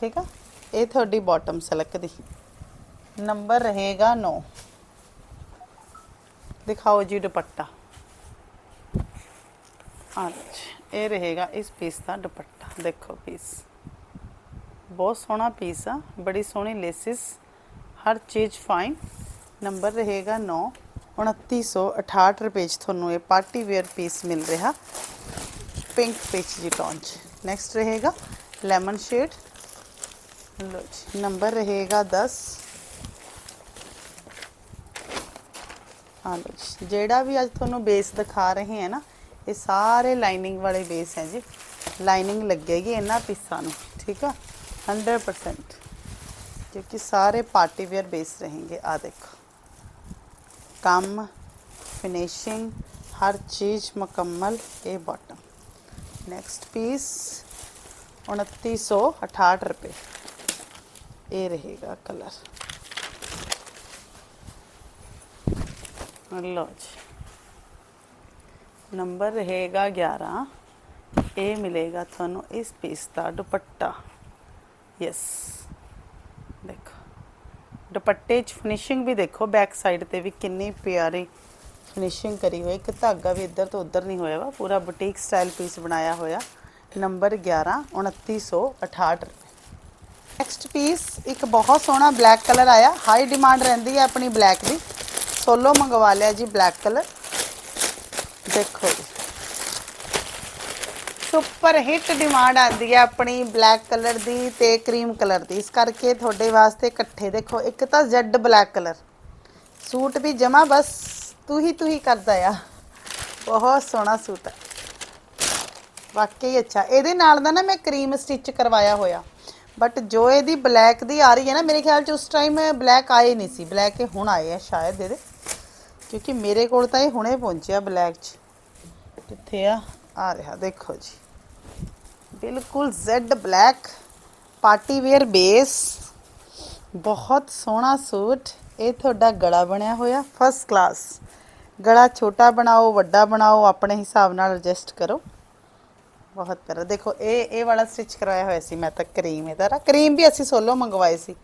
ਠੀਕ ਆ? ਇਹ ਤੁਹਾਡੀ ਬਾਟਮ ਸਲਕ ਦੀ। ਨੰਬਰ ਰਹੇਗਾ 9 ਦਿਖਾਓ ਜੀ ਦੁਪੱਟਾ। ਅੱਛਾ, ਇਹ ਰਹੇਗਾ ਇਸ ਪੀਸ ਦਾ ਦੁਪੱਟਾ। ਦੇਖੋ ਪੀਸ ਬਹੁਤ ਸੋਹਣਾ ਪੀਸ ਆ, ਬੜੀ ਸੋਹਣੀ ਲੇਸਿਸ ਹਰ ਚੀਜ਼ ਫਾਈਨ ਨੰਬਰ ਰਹੇਗਾ 9 2968 ਰੁਪਏ 'ਚ ਤੁਹਾਨੂੰ ਇਹ ਪਾਰਟੀ ਵੇਅਰ ਪੀਸ ਮਿਲ ਰਿਹਾ। ਪਿੰਕ ਪੀਚ ਜੀ ਟੌਨ 'ਚ ਨੈਕਸਟ ਰਹੇਗਾ ਲੈਮਨ ਸ਼ੇਡ ਲੋ ਜੀ ਨੰਬਰ ਰਹੇਗਾ 10 ਹਾਂ ਲਓ ਜੀ ਜਿਹੜਾ ਵੀ ਅੱਜ ਤੁਹਾਨੂੰ ਬੇਸ ਦਿਖਾ ਰਹੇ ਹਾਂ ਨਾ ਇਹ ਸਾਰੇ ਲਾਈਨਿੰਗ ਵਾਲੇ ਬੇਸ ਹੈ ਜੀ ਲਾਈਨਿੰਗ ਲੱਗੇਗੀ ਇਹਨਾਂ ਪੀਸਾਂ ਨੂੰ ਠੀਕ ਆ 100% क्योंकि सारे पार्टी वेयर बेस रहेंगे आ देखो कम फिनिशिंग हर चीज़ मुकम्मल ये बॉटम नेक्स्ट पीस उनतीस सौ अठाहठ रुपये ये रहेगा कलर। लो जी नंबर रहेगा ग्यारह। ये मिलेगा थानू इस पीस का दुपट्टा। यस देखो। दुपट्टे फिनिशिंग भी देखो बैक साइड पर भी कि प्यारी ਫਿਨਿਸ਼ਿੰਗ ਕਰੀ ਹੋਈ, ਇੱਕ ਧਾਗਾ ਵੀ ਇੱਧਰ ਤੋਂ ਉੱਧਰ ਨਹੀਂ ਹੋਇਆ ਵਾ, ਪੂਰਾ ਬੁਟੀਕ ਸਟਾਈਲ ਪੀਸ ਬਣਾਇਆ ਹੋਇਆ, ਨੰਬਰ 11 2968 ਰੁਪਏ। ਨੈਕਸਟ ਪੀਸ ਇੱਕ ਬਹੁਤ ਸੋਹਣਾ ਬਲੈਕ ਕਲਰ ਆਇਆ ਹਾਈ ਡਿਮਾਂਡ ਰਹਿੰਦੀ ਹੈ ਆਪਣੀ ਬਲੈਕ ਦੀ। ਸੋਲੋ ਮੰਗਵਾ ਲਿਆ ਜੀ ਬਲੈਕ ਕਲਰ ਦੇਖੋ ਜੀ। ਸੁਪਰ ਹਿੱਟ ਡਿਮਾਂਡ ਆਂਦੀ ਹੈ ਆਪਣੀ ਬਲੈਕ ਕਲਰ ਦੀ ਤੇ ਕਰੀਮ ਕਲਰ ਦੀ। ਇਸ ਕਰਕੇ ਤੁਹਾਡੇ ਵਾਸਤੇ ਇਕੱਠੇ ਦੇਖੋ, ਇੱਕ ਤਾਂ ਜ਼ੈਡ ਬਲੈਕ ਕਲਰ ਸੂਟ ਵੀ ਜਮਾ ਬਸ ਤੂੰ ਹੀ ਤੂੰ ਹੀ ਕਰਦਾ ਆ। ਬਹੁਤ ਸੋਹਣਾ ਸੂਟ ਹੈ ਵਾਕਈ ਅੱਛਾ। ਇਹਦੇ ਨਾਲ ਦਾ ਨਾ ਮੈਂ ਕਰੀਮ ਸਟਿਚ ਕਰਵਾਇਆ ਹੋਇਆ। ਬਟ ਜੋ ਇਹਦੀ ਬਲੈਕ ਦੀ ਆ ਰਹੀ ਹੈ ਨਾ, ਮੇਰੇ ਖਿਆਲ ਚ ਉਸ ਟਾਈਮ ਬਲੈਕ ਆਏ ਨਹੀਂ ਸੀ। ਬਲੈਕ ਇਹ ਹੁਣ ਆਏ ਆ ਸ਼ਾਇਦ ਇਹਦੇ। ਕਿਉਂਕਿ ਮੇਰੇ ਕੋਲ ਤਾਂ ਇਹ ਹੁਣੇ ਪਹੁੰਚਿਆ ਬਲੈਕ ਚ। ਕਿੱਥੇ ਆ? ਆ ਰਿਹਾ। ਦੇਖੋ ਜੀ। ਬਿਲਕੁਲ jet black party wear base ਬਹੁਤ ਸੋਹਣਾ ਸੂਟ। ਇਹ ਤੁਹਾਡਾ ਗਲਾ ਬਣਿਆ ਹੋਇਆ। ਫਸਟ ਕਲਾਸ ਗਲਾ ਛੋਟਾ ਬਣਾਓ, ਵੱਡਾ ਬਣਾਓ, ਆਪਣੇ ਹਿਸਾਬ ਨਾਲ ਐਡਜਸਟ ਕਰੋ। ਬਹੁਤ ਪਿਆਰਾ। ਦੇਖੋ, ਇਹ ਇਹ ਵਾਲਾ ਸਟਿਚ ਕਰਵਾਇਆ ਹੋਇਆ ਸੀ ਮੈਂ ਤਾਂ ਕਰੀਮ ਇਹਦਾ ਨਾ ਕਰੀਮ ਵੀ ਅਸੀਂ ਸੋਲੋ ਮੰਗਵਾਏ ਸੀ।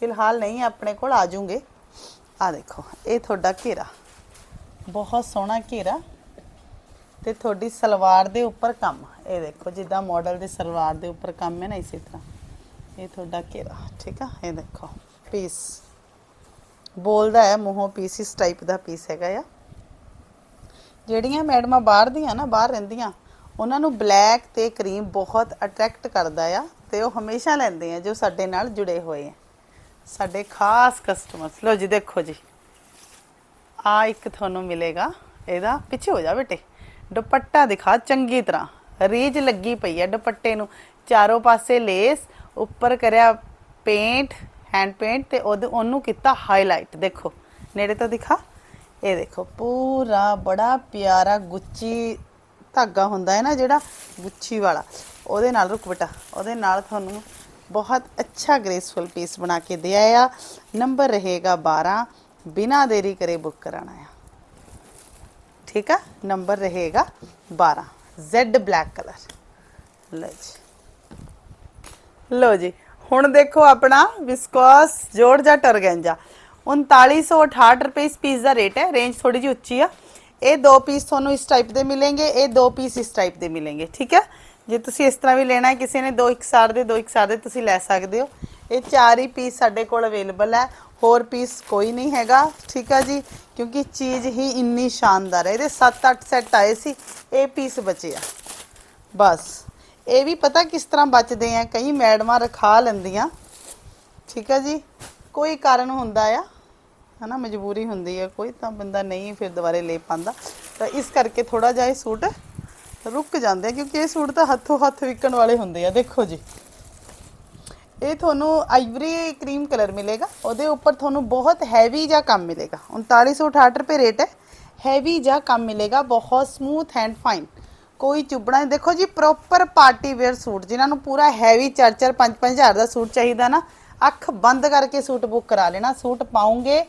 ਫਿਲਹਾਲ ਨਹੀਂ, ਆਪਣੇ ਕੋਲ ਆ ਜੂਗੇ ਆ ਦੇਖੋ, ਇਹ ਤੁਹਾਡਾ ਘੇਰਾ। ਬਹੁਤ ਸੋਹਣਾ ਘੇਰਾ। ਤੇ ਤੁਹਾਡੀ ਸਲਵਾਰ ਦੇ ਉੱਪਰ ਕੰਮ। ਇਹ ਦੇਖੋ, ਜਿੱਦਾਂ ਮਾਡਲ ਦੀ ਸਲਵਾਰ ਦੇ ਉੱਪਰ ਕੰਮ ਹੈ ਨਾ ਇਸੇ ਤਰ੍ਹਾਂ। ਇਹ ਤੁਹਾਡਾ ਘੇਰਾ, ਠੀਕ ਆ? ਇਹ ਦੇਖੋ ਪੀਸ ਬੋਲਦਾ ਹੈ, ਮੂੰਹੋਂ ਪੀਸ ਇਸ ਟਾਈਪ ਦਾ ਪੀਸ ਹੈਗਾ ਆ। ਜਿਹੜੀਆਂ ਮੈਡਮਾਂ ਬਾਹਰ ਦੀਆਂ ਨਾ, ਬਾਹਰ ਰਹਿੰਦੀਆਂ, ਉਹਨਾਂ ਨੂੰ ਬਲੈਕ ਤੇ ਕਰੀਮ ਬਹੁਤ ਅਟਰੈਕਟ ਕਰਦਾ ਆ ਤੇ ਉਹ ਹਮੇਸ਼ਾ ਲੈਂਦੇ ਆ ਜੋ ਸਾਡੇ ਨਾਲ ਜੁੜੇ ਹੋਏ ਆ। ਸਾਡੇ ਖਾਸ ਕਸਟਮਰਸ ਲੋ ਜੀ, ਦੇਖੋ ਜੀ। ਆ ਇੱਕ ਤੁਹਾਨੂੰ ਮਿਲੇਗਾ। ਇਹਦਾ ਪਿੱਛੇ ਹੋ ਜਾ ਬੇਟੇ। ਦੁਪੱਟਾ ਦਿਖਾ ਚੰਗੀ ਤਰ੍ਹਾਂ। ਰੀਜ ਲੱਗੀ ਪਈ ਹੈ ਦੁਪੱਟੇ ਨੂੰ। ਚਾਰੋਂ ਪਾਸੇ ਲੇਸ ਉੱਪਰ ਕਰਿਆ ਪੇਂਟ ਹੈਂਡ ਪੇਂਟ ਤੇ ਉਹਦੇ ਉਹਨੂੰ ਕੀਤਾ ਹਾਈਲਾਈਟ ਦੇਖੋ, ਨੇੜੇ ਤੋਂ ਦਿਖਾ। ਇਹ ਦੇਖੋ, ਪੂਰਾ ਬੜਾ ਪਿਆਰਾ ਗੁੱਚੀ ਧਾਗਾ ਹੁੰਦਾ ਹੈ ਨਾ ਜਿਹੜਾ, ਗੁੱਚੀ ਵਾਲਾ। ਉਹਦੇ ਨਾਲ ਰੁਕਵਟਾ ਉਹਦੇ ਨਾਲ ਤੁਹਾਨੂੰ ਬਹੁਤ ਅੱਛਾ ਗ੍ਰੇਸਫੁਲ ਪੀਸ ਬਣਾ ਕੇ ਦਿਆ ਆ ਨੰਬਰ ਰਹੇਗਾ 12 ਬਿਨਾ ਦੇਰੀ ਕਰੇ ਬੁੱਕ ਕਰਾਣਾ ਆ ਠੀਕ ਆ? ਨੰਬਰ ਰਹੇਗਾ 12 Z ਬਲੈਕ ਕਲਰ ਲਓ ਜੀ। ਲਓ ਜੀ, ਹੁਣ ਦੇਖੋ ਆਪਣਾ ਵਿਸਕੋਸ ਜੋੜ ਜਾਂ ਟਰਗੈਂਜਾ। 3968 ਰੁਪਏ ਇਸ ਪੀਸ ਦਾ ਰੇਟ ਹੈ ਰੇਂਜ ਥੋੜੀ ਜਿਹੀ ਉੱਚੀ ਆ ਇਹ ਦੋ ਪੀਸ ਤੁਹਾਨੂੰ ਇਸ ਟਾਈਪ ਦੇ ਮਿਲेंगे ਇਹ ਦੋ ਪੀਸ ਇਸ ਟਾਈਪ ਦੇ ਮਿਲेंगे ਠੀਕ ਹੈ ਜੇ ਤੁਸੀਂ ਇਸ ਤਰ੍ਹਾਂ ਵੀ ਲੈਣਾ ਹੈ ਕਿਸੇ ਨੇ ਦੋ ਇੱਕ ਸਾਰ ਦੇ ਦੋ ਇੱਕ ਸਾਰ ਦੇ ਤੁਸੀਂ ਲੈ ਸਕਦੇ ਹੋ ਇਹ ਚਾਰ ਹੀ ਪੀਸ ਸਾਡੇ ਕੋਲ ਅਵੇਲੇਬਲ ਹੈ ਹੋਰ ਪੀਸ ਕੋਈ ਨਹੀਂ ਹੈਗਾ ਠੀਕ ਹੈ ਜੀ ਕਿਉਂਕਿ ਚੀਜ਼ ਹੀ ਇੰਨੀ ਸ਼ਾਨਦਾਰ ਹੈ ਇਹਦੇ 7-8 ਸੈੱਟ ਆਏ ਸੀ ਇਹ ਪੀਸ ਬਚੇ ਆ ਬਸ ਇਹ ਵੀ ਪਤਾ ਕਿਸ ਤਰ੍ਹਾਂ ਬਚਦੇ ਆ ਕਈ ਮੈਡਮਾਂ ਰਖਾ ਲੈਂਦੀਆਂ ਠੀਕ ਹੈ ਜੀ ਕੋਈ ਕਾਰਨ ਹੁੰਦਾ ਆ, ਹਨਾ, ਮਜਬੂਰੀ ਹੁੰਦੀ ਹੈ ਕੋਈ, ਤਾਂ ਬੰਦਾ ਨਹੀਂ ਫਿਰ ਦੁਬਾਰੇ ਲੈ ਪਾਉਂਦਾ ਤਾਂ ਇਸ ਕਰਕੇ ਥੋੜਾ ਜਿਹਾ ਇਹ ਸੂਟ ਰੁਕ ਜਾਂਦੇ ਆ, ਕਿਉਂਕਿ ਇਹ ਸੂਟ ਤਾਂ ਹੱਥੋਂ ਹੱਥ ਵਿਕਣ ਵਾਲੇ ਹੁੰਦੇ ਆ, ਦੇਖੋ ਜੀ। ਇਹ ਤੁਹਾਨੂੰ ਆਈਵਰੀ ਕਰੀਮ ਕਲਰ ਮਿਲੇਗਾ, ਉਹਦੇ ਉੱਪਰ ਤੁਹਾਨੂੰ ਬਹੁਤ ਹੈਵੀ ਜਾਂ ਕੰਮ ਮਿਲੇਗਾ। 3968 ਰੁਪਏ ਰੇਟ ਹੈ ਹੈਵੀ ਜਾਂ ਕੰਮ ਮਿਲੇਗਾ, ਬਹੁਤ ਸਮੂਥ ਐਂਡ ਫਾਈਨ ਕੋਈ ਚੁੱਭਣਾ ਨਹੀਂ। ਦੇਖੋ ਜੀ ਪ੍ਰੋਪਰ ਪਾਰਟੀ ਵੇਅਰ ਸੂਟ, ਜਿਨ੍ਹਾਂ ਨੂੰ ਪੂਰਾ ਹੈਵੀ 4-4 5-5 ਹਜ਼ਾਰ ਦਾ ਸੂਟ ਚਾਹੀਦਾ ਨਾ ਅੱਖ ਬੰਦ ਕਰਕੇ ਸੂਟ ਬੁੱਕ ਕਰਾ ਲੈਣਾ, ਸੂਟ ਪਾਉਂਗੇ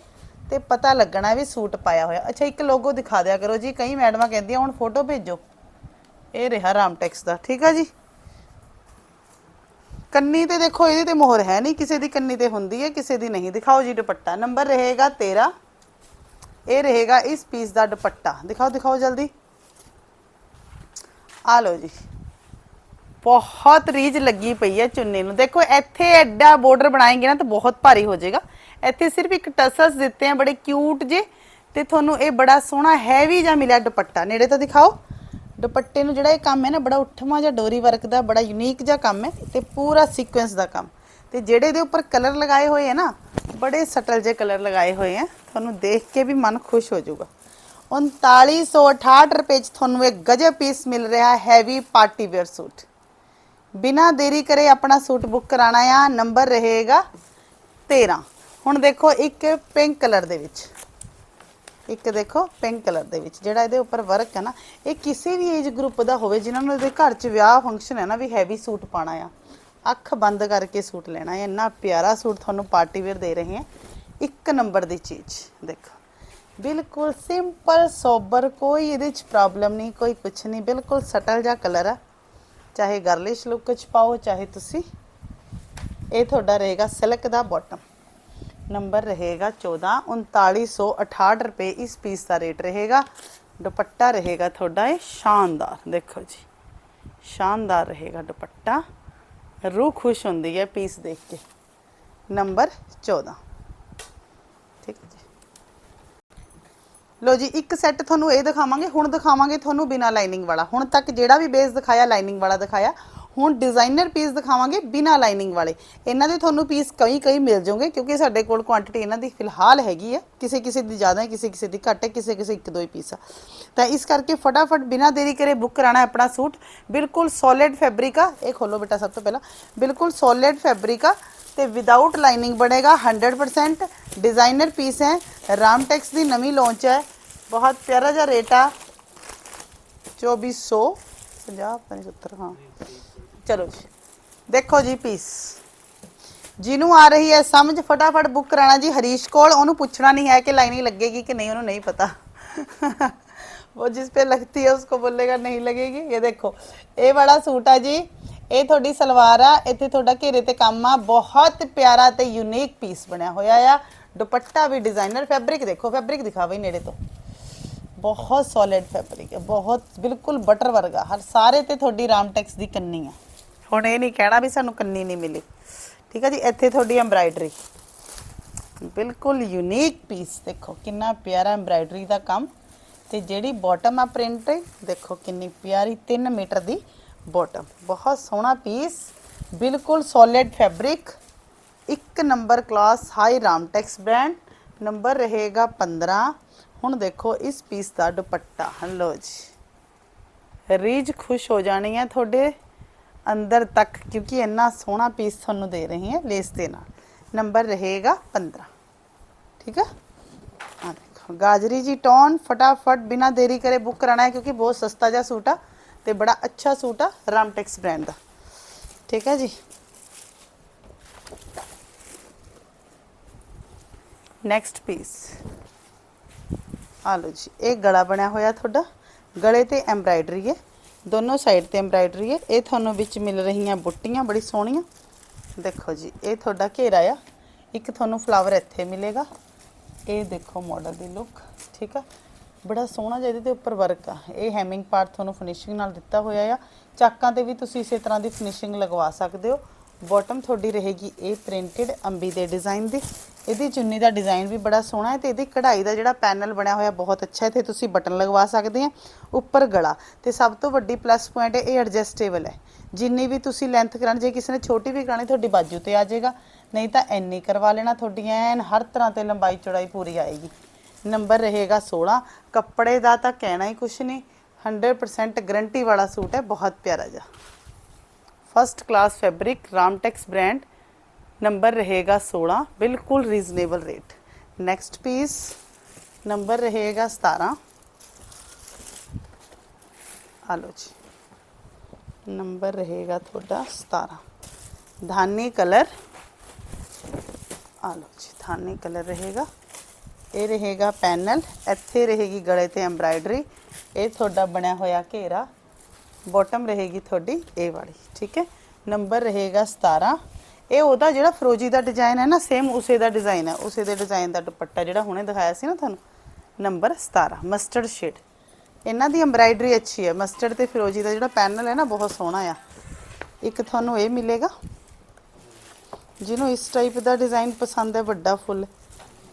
ਤੇ ਪਤਾ ਲੱਗਣਾ ਵੀ ਸੂਟ ਪਾਇਆ ਹੋਇਆ। ਅੱਛਾ, ਇੱਕ ਲੋਗੋ ਦਿਖਾ ਦਿਆ ਕਰੋ ਜੀ, ਕਈ ਮੈਡਮਾਂ ਕਹਿੰਦੀਆਂ, ਹੁਣ ਫੋਟੋ ਭੇਜੋ। ਇਹ ਰਿਹਾ ਰਾਮਟੈਕਸ ਦਾ, ਠੀਕ ਆ ਜੀ? ਕੰਨੀ ਤੇ ਦੇਖੋ, ਇਹਦੀ ਤੇ ਮੋਹਰ ਹੈ ਨਹੀਂ, ਕਿਸੇ ਦੀ ਕੰਨੀ ਤੇ ਹੁੰਦੀ ਹੈ, ਕਿਸੇ ਦੀ ਨਹੀਂ। ਦਿਖਾਓ ਜੀ ਦੁਪੱਟਾ। ਨੰਬਰ ਰਹੇਗਾ 13 ਇਹ ਰਹੇਗਾ ਇਸ ਪੀਸ ਦਾ ਦੁਪੱਟਾ। ਦਿਖਾਓ ਦਿਖਾਓ ਜਲਦੀ। ਆ ਲਓ ਜੀ। ਬਹੁਤ ਰੀਝ ਲੱਗੀ ਪਈ ਹੈ ਚੁੰਨੀ ਨੂੰ। ਦੇਖੋ, ਇੱਥੇ ਐਡਾ ਬਾਰਡਰ ਬਣਾਏਗੇ ਨਾ ਤਾਂ ਬਹੁਤ ਭਾਰੀ ਹੋ ਜਾਏਗਾ। ਇੱਥੇ ਸਿਰਫ ਇੱਕ ਟਸਲਸ ਦਿੱਤੇ ਆ, ਬੜੇ ਕਿਊਟ ਜੇ, ਤੇ ਤੁਹਾਨੂੰ ਇਹ ਬੜਾ ਸੋਹਣਾ ਹੈਵੀ ਜਿਹਾ ਮਿਲਿਆ ਦੁਪੱਟਾ। ਨੇੜੇ ਤੋਂ ਦਿਖਾਓ। ਦੁਪੱਟੇ ਨੂੰ ਜਿਹੜਾ ਇਹ ਕੰਮ ਹੈ ਨਾ, ਬੜਾ ਉੱਠਵਾਂ ਜਿਹਾ ਡੋਰੀ ਵਰਕ ਦਾ, ਬੜਾ ਯੂਨੀਕ ਜਿਹਾ ਕੰਮ ਹੈ ਤੇ ਪੂਰਾ ਸੀਕੁਐਂਸ ਦਾ ਕੰਮ। ਤੇ ਜਿਹੜੇ ਇਹਦੇ ਉੱਪਰ ਕਲਰ ਲਗਾਏ ਹੋਏ ਹੈ ਨਾ, ਬੜੇ ਸਟਲ ਜੇ ਕਲਰ ਲਗਾਏ ਹੋਏ ਆ। ਤੁਹਾਨੂੰ ਦੇਖ ਕੇ ਵੀ ਮਨ ਖੁਸ਼ ਹੋ ਜਾਊਗਾ। 3968 ਰੁਪਏ ਚ ਤੁਹਾਨੂੰ ਇੱਕ ਗਜਬ ਪੀਸ ਮਿਲ ਰਿਹਾ ਹੈਵੀ ਪਾਰਟੀ ਵੇਅਰ ਸੂਟ ਬਿਨਾ ਦੇਰੀ ਕਰੇ ਆਪਣਾ ਸੂਟ ਬੁੱਕ ਕਰਾਣਾ ਆ, ਨੰਬਰ ਰਹੇਗਾ 13 ਹੁਣ ਦੇਖੋ ਇੱਕ ਪਿੰਕ ਕਲਰ ਦੇ ਵਿੱਚ। ਇੱਕ ਦੇਖੋ ਪਿੰਕ ਕਲਰ ਦੇ ਵਿੱਚ, ਜਿਹੜਾ ਇਹਦੇ ਉੱਪਰ ਵਰਕ ਹੈ ਨਾ, ਇਹ ਕਿਸੇ ਵੀ ਏਜ ਗਰੁੱਪ ਦਾ ਹੋਵੇ, ਜਿਨ੍ਹਾਂ ਨੂੰ ਇਹਦੇ ਘਰ 'ਚ ਵਿਆਹ ਫੰਕਸ਼ਨ ਹੈ ਨਾ, ਵੀ ਹੈਵੀ ਸੂਟ ਪਾਣਾ ਆ। ਅੱਖ ਬੰਦ ਕਰਕੇ ਸੂਟ ਲੈਣਾ ਹੈ। ਇੰਨਾ ਪਿਆਰਾ ਸੂਟ ਤੁਹਾਨੂੰ ਪਾਰਟੀ ਵੇਅਰ ਦੇ ਰਹੇ ਹਾਂ। ਇੱਕ ਨੰਬਰ ਦੀ ਚੀਜ਼, ਦੇਖੋ। ਬਿਲਕੁਲ ਸਿੰਪਲ ਸੋਬਰ ਕੋਈ ਇਹਦੇ 'ਚ ਪ੍ਰੋਬਲਮ ਨਹੀਂ, ਕੋਈ ਕੁਛ ਨਹੀਂ, ਬਿਲਕੁਲ ਸਟਲ ਜਿਹਾ ਕਲਰ ਆ। ਚਾਹੇ ਗਰਲਿਸ਼ ਲੁੱਕ 'ਚ ਪਾਓ, ਚਾਹੇ ਤੁਸੀਂ ਇਹ ਤੁਹਾਡਾ ਰਹੇਗਾ ਸਿਲਕ ਦਾ ਬਾਟਮ ਨੰਬਰ ਰਹੇਗਾ 14 3968 ਰੁਪਏ ਇਸ ਪੀਸ ਦਾ ਰੇਟ ਰਹੇਗਾ। ਦੁਪੱਟਾ ਰਹੇਗਾ ਤੁਹਾਡਾ ਇਹ ਸ਼ਾਨਦਾਰ, ਦੇਖੋ ਜੀ। ਸ਼ਾਨਦਾਰ ਰਹੇਗਾ ਦੁਪੱਟਾ। ਰੂਹ ਖੁਸ਼ ਹੁੰਦੀ ਹੈ ਪੀਸ ਦੇਖ ਕੇ। ਨੰਬਰ 14 ਠੀਕ ਹੈ ਜੀ। ਲੋ ਜੀ, ਇੱਕ ਸੈੱਟ ਤੁਹਾਨੂੰ ਇਹ ਦਿਖਾਵਾਂਗੇ, ਹੁਣ ਦਿਖਾਵਾਂਗੇ ਤੁਹਾਨੂੰ ਬਿਨਾ ਲਾਈਨਿੰਗ ਵਾਲਾ। ਹੁਣ ਤੱਕ ਜਿਹੜਾ ਵੀ ਬੇਸ ਦਿਖਾਇਆ ਲਾਈਨਿੰਗ ਵਾਲਾ ਦਿਖਾਇਆ। ਹੁਣ ਡਿਜ਼ਾਈਨਰ ਪੀਸ ਦਿਖਾਵਾਂਗੇ ਬਿਨਾ ਲਾਈਨਿੰਗ ਵਾਲੇ। ਇਹਨਾਂ ਦੇ ਤੁਹਾਨੂੰ ਪੀਸ ਕਈ ਕਈ ਮਿਲ ਜਾਣਗੇ ਕਿਉਂਕਿ ਸਾਡੇ ਕੋਲ ਕੁਆਂਟੀਟੀ ਇਹਨਾਂ ਦੀ ਫਿਲਹਾਲ ਹੈਗੀ ਹੈ ਕਿਸੇ ਕਿਸੇ ਦੀ ਜ਼ਿਆਦਾ ਹੈ ਕਿਸੇ ਕਿਸੇ ਦੀ ਘੱਟ ਹੈ ਕਿਸੇ ਕਿਸੇ ਇੱਕ ਦੋ ਹੀ ਪੀਸ ਆ। ਤਾਂ ਇਸ ਕਰਕੇ ਫਟਾਫਟ ਬਿਨਾ ਦੇਰੀ ਕਰੇ ਬੁੱਕ ਕਰਾਣਾ ਆਪਣਾ ਸੂਟ। ਬਿਲਕੁਲ ਸੋਲਿਡ ਫੈਬਰਿਕ ਆ। ਇਹ ਖੋਲੋ ਬੇਟਾ ਸਭ ਤੋਂ ਪਹਿਲਾਂ। ਬਿਲਕੁਲ ਸੋਲਿਡ ਫੈਬਰਿਕ ਆ। ਤੇ ਵਿਦਆਊਟ ਲਾਈਨਿੰਗ ਬਣੇਗਾ 100% ਡਿਜ਼ਾਈਨਰ ਪੀਸ ਹੈ ਰਾਮਟੈਕਸ ਦੀ ਨਵੀਂ ਲਾਂਚ ਹੈ ਬਹੁਤ ਪਿਆਰਾ ਜਿਹਾ ਰੇਟ ਆ 2450 50 70 ਹਾਂ ਚਲੋ ਜੀ ਦੇਖੋ ਜੀ ਪੀਸ ਜਿਹਨੂੰ ਆ ਰਹੀ ਹੈ ਸਮਝ ਫਟਾਫਟ ਬੁੱਕ ਕਰਾਣਾ ਜੀ ਹਰੀਸ਼ ਕੋਲ ਉਹਨੂੰ ਪੁੱਛਣਾ ਨਹੀਂ ਹੈ ਕਿ ਲਾਈਨਿੰਗ ਲੱਗੇਗੀ कि नहीं ਉਹਨੂੰ नहीं पता वो जिस पे लगती है उसको बोलेगा नहीं लगेगी ये देखो ਇਹ ਵਾਲਾ ਸੂਟ ਆ ਜੀ ਇਹ ਤੁਹਾਡੀ ਸਲਵਾਰ ਆ, ਇੱਥੇ ਤੁਹਾਡਾ ਘੇਰੇ ਤੇ ਕੰਮ ਆ, ਬਹੁਤ ਪਿਆਰਾ ਤੇ ਯੂਨੀਕ ਪੀਸ ਬਣਿਆ ਹੋਇਆ ਆ। ਦੁਪੱਟਾ ਵੀ ਡਿਜ਼ਾਈਨਰ ਫੈਬਰਿਕ ਦੇਖੋ ਫੈਬਰਿਕ ਦਿਖਾ ਨੇੜੇ ਤੋਂ। ਬਹੁਤ ਸੋਲਿਡ ਫੈਬਰਿਕ ਹੈ ਬਹੁਤ, ਬਿਲਕੁਲ ਬਟਰ ਵਰਗਾ, ਹਰ ਸਾਰੇ ਤੇ ਤੁਹਾਡੀ ਰਾਮਟੈਕਸ ਦੀ ਕੰਨੀ ਆ। ਹੁਣ ਇਹ ਨਹੀਂ ਕਹਿਣਾ ਵੀ ਸਾਨੂੰ ਕੰਨੀ ਨਹੀਂ ਮਿਲੀ। ਠੀਕ ਹੈ ਜੀ, ਇੱਥੇ ਤੁਹਾਡੀ ਐਮਬਰਾਇਡਰੀ ਬਿਲਕੁਲ ਯੂਨੀਕ ਪੀਸ ਦੇਖੋ, ਕਿੰਨਾ ਪਿਆਰਾ ਐਮਬਰਾਇਡਰੀ ਦਾ ਕੰਮ। ਤੇ ਜਿਹੜੀ ਬਾਟਮ ਆ ਪ੍ਰਿੰਟ ਦੇਖੋ, ਕਿੰਨੀ ਪਿਆਰੀ 3 ਮੀਟਰ ਦੀ ਬਾਟਮ ਬਹੁਤ ਸੋਹਣਾ ਪੀਸ ਬਿਲਕੁਲ ਸੋਲਿਡ ਫੈਬਰਿਕ ਇੱਕ number class high Ramtex brand number ਰਹੇਗਾ 15 ਹੁਣ ਦੇਖੋ ਇਸ ਪੀਸ ਦਾ ਦੁਪੱਟਾ ਲਓ ਜੀ ਰੀਜ ਖੁਸ਼ ਹੋ ਜਾਣੀ ਹੈ ਤੁਹਾਡੇ ਅੰਦਰ ਤੱਕ ਕਿਉਂਕਿ ਇੰਨਾ ਸੋਹਣਾ ਪੀਸ ਤੁਹਾਨੂੰ ਦੇ ਰਹੇ ਹਾਂ ਲੇਸ ਦੇ ਨਾਲ ਨੰਬਰ ਰਹੇਗਾ 15 ਠੀਕ ਹੈ ਆ ਦੇਖੋ ਗਾਜਰੀ ਜੀ ਟੌਨ ਫਟਾਫਟ ਬਿਨਾ ਦੇਰੀ ਕਰੇ ਬੁੱਕ ਕਰਾਣਾ ਹੈ ਕਿਉਂਕਿ ਬਹੁਤ ਸਸਤਾ ਜਿਹਾ ਸੂਟ ਆ ਤੇ ਬੜਾ ਅੱਛਾ ਸੂਟ ਆ ਰਾਮਟੈਕਸ ਬ੍ਰਾਂਡ ਦਾ ਠੀਕ ਹੈ ਜੀ ਨੈਕਸਟ ਪੀਸ ਆ ਲਓ ਜੀ ਇਹ ਗਲਾ ਬਣਿਆ ਹੋਇਆ ਤੁਹਾਡਾ ਗਲੇ ਤੇ ਐਮਬਰਾਇਡਰੀ ਹੈ ਦੋਨੋਂ ਸਾਈਡ ਤੇ ਐਮਬਰਾਇਡਰੀ ਹੈ ਇਹ ਤੁਹਾਨੂੰ ਵਿੱਚ ਮਿਲ ਰਹੀਆਂ ਬੁੱਟੀਆਂ ਬੜੀ ਸੋਹਣੀਆਂ ਦੇਖੋ ਜੀ ਇਹ ਤੁਹਾਡਾ ਘੇਰਾ ਆ ਇੱਕ ਤੁਹਾਨੂੰ ਫਲਾਵਰ ਇੱਥੇ ਮਿਲੇਗਾ ਇਹ ਦੇਖੋ ਮਾਡਲ ਦੀ ਲੁੱਕ ਠੀਕ ਆ ਬੜਾ ਸੋਹਣਾ ਜਿਹਾ ਇਹਦੇ ਤੇ ਉੱਪਰ ਵਰਕ ਆ। ਇਹ ਹੈਮਿੰਗ ਪਾਰਟ ਤੁਹਾਨੂੰ ਫਿਨਿਸ਼ਿੰਗ ਨਾਲ ਦਿੱਤਾ ਹੋਇਆ ਆ। ਚਾਕਾਂ ਤੇ ਵੀ ਤੁਸੀਂ ਇਸੇ ਤਰ੍ਹਾਂ ਦੀ ਫਿਨਿਸ਼ਿੰਗ ਲਗਵਾ ਸਕਦੇ ਹੋ। ਬਾਟਮ ਤੁਹਾਡੀ ਰਹੇਗੀ ਇਹ ਪ੍ਰਿੰਟਡ ਅੰਬੀ ਦੇ ਡਿਜ਼ਾਈਨ ਦੀ। ਇਹਦੀ ਚੁੰਨੀ ਦਾ ਡਿਜ਼ਾਈਨ ਵੀ ਬੜਾ ਸੋਹਣਾ ਹੈ ਤੇ ਇਹਦੀ ਕਢਾਈ ਦਾ ਜਿਹੜਾ ਪੈਨਲ ਬਣਿਆ ਹੋਇਆ ਬਹੁਤ ਅੱਛਾ ਹੈ ਤੇ ਤੁਸੀਂ ਬਟਨ ਲਗਵਾ ਸਕਦੇ ਆ ਉੱਪਰ ਗਲਾ। ਤੇ ਸਭ ਤੋਂ ਵੱਡੀ ਪਲੱਸ ਪੁਆਇੰਟ ਇਹ ਐਡਜਸਟੇਬਲ ਹੈ। ਜਿੰਨੀ ਵੀ ਤੁਸੀਂ ਲੈਂਥ ਕਰਾਣੀ ਜੇ ਕਿਸੇ ਨੇ ਛੋਟੀ ਵੀ ਕਰਾਣੀ ਤੁਹਾਡੀ ਬਾਜੂ ਤੇ ਆ ਜਾਏਗਾ। ਨਹੀਂ ਤਾਂ ਇੰਨੀ ਕਰਵਾ ਲੈਣਾ ਤੁਹਾਡੀ ਐਨ ਹਰ ਤਰ੍ਹਾਂ ਤੇ ਲੰਬਾਈ ਚੌੜਾਈ ਪੂਰੀ ਆਏਗੀ। ਨੰਬਰ ਰਹੇਗਾ 16 ਕੱਪੜੇ ਦਾ ਤਾਂ ਕਹਿਣਾ ਹੀ ਕੁਛ ਨਹੀਂ 100% ਗਾਰੰਟੀ ਵਾਲਾ ਸੂਟ ਹੈ ਬਹੁਤ ਪਿਆਰਾ ਜਿਹਾ first class fabric Ramtex brand number ਰਹੇਗਾ 16 ਬਿਲਕੁਲ reasonable rate next piece number ਰਹੇਗਾ 17 ਆ ਲਓ ਜੀ ਨੰਬਰ ਰਹੇਗਾ ਤੁਹਾਡਾ 17 ਧਾਨੀ ਕਲਰ ਆ ਲਓ ਜੀ ਧਾਨੀ ਕਲਰ ਰਹੇਗਾ ਇਹ ਰਹੇਗਾ ਪੈਨਲ, ਇੱਥੇ ਰਹੇਗੀ ਗਲੇ ਤੇ ਐਮਬਰਾਇਡਰੀ ਇਹ ਤੁਹਾਡਾ ਬਣਿਆ ਹੋਇਆ ਘੇਰਾ ਬਾਟਮ ਰਹੇਗੀ ਤੁਹਾਡੀ ਇਹ ਵਾਲੀ, ਠੀਕ ਹੈ? ਨੰਬਰ ਰਹੇਗਾ 17 ਇਹ ਉਹਦਾ ਜਿਹੜਾ ਫਰੋਜੀ ਦਾ ਡਿਜ਼ਾਈਨ ਹੈ ਨਾ ਸੇਮ ਉਸੇ ਦਾ ਡਿਜ਼ਾਈਨ ਹੈ, ਉਸੇ ਦੇ ਡਿਜ਼ਾਈਨ ਦਾ ਦੁਪੱਟਾ ਜਿਹੜਾ ਹੁਣੇ ਦਿਖਾਇਆ ਸੀ ਨਾ ਤੁਹਾਨੂੰ ਨੰਬਰ 17 ਮਸਟਰਡ ਸ਼ੇਡ ਇਹਨਾਂ ਦੀ ਐਮਬਰਾਇਡਰੀ ਅੱਛੀ ਹੈ ਮਸਟਰਡ ਤੇ ਫਿਰੋਜੀ ਦਾ ਜਿਹੜਾ ਪੈਨਲ ਹੈ ਨਾ, ਬਹੁਤ ਸੋਹਣਾ ਆ। ਇੱਕ ਤੁਹਾਨੂੰ ਇਹ ਮਿਲੇਗਾ, ਜਿਹਨੂੰ ਇਸ ਟਾਈਪ ਦਾ ਡਿਜ਼ਾਈਨ ਪਸੰਦ ਹੈ, ਵੱਡਾ ਫੁੱਲ।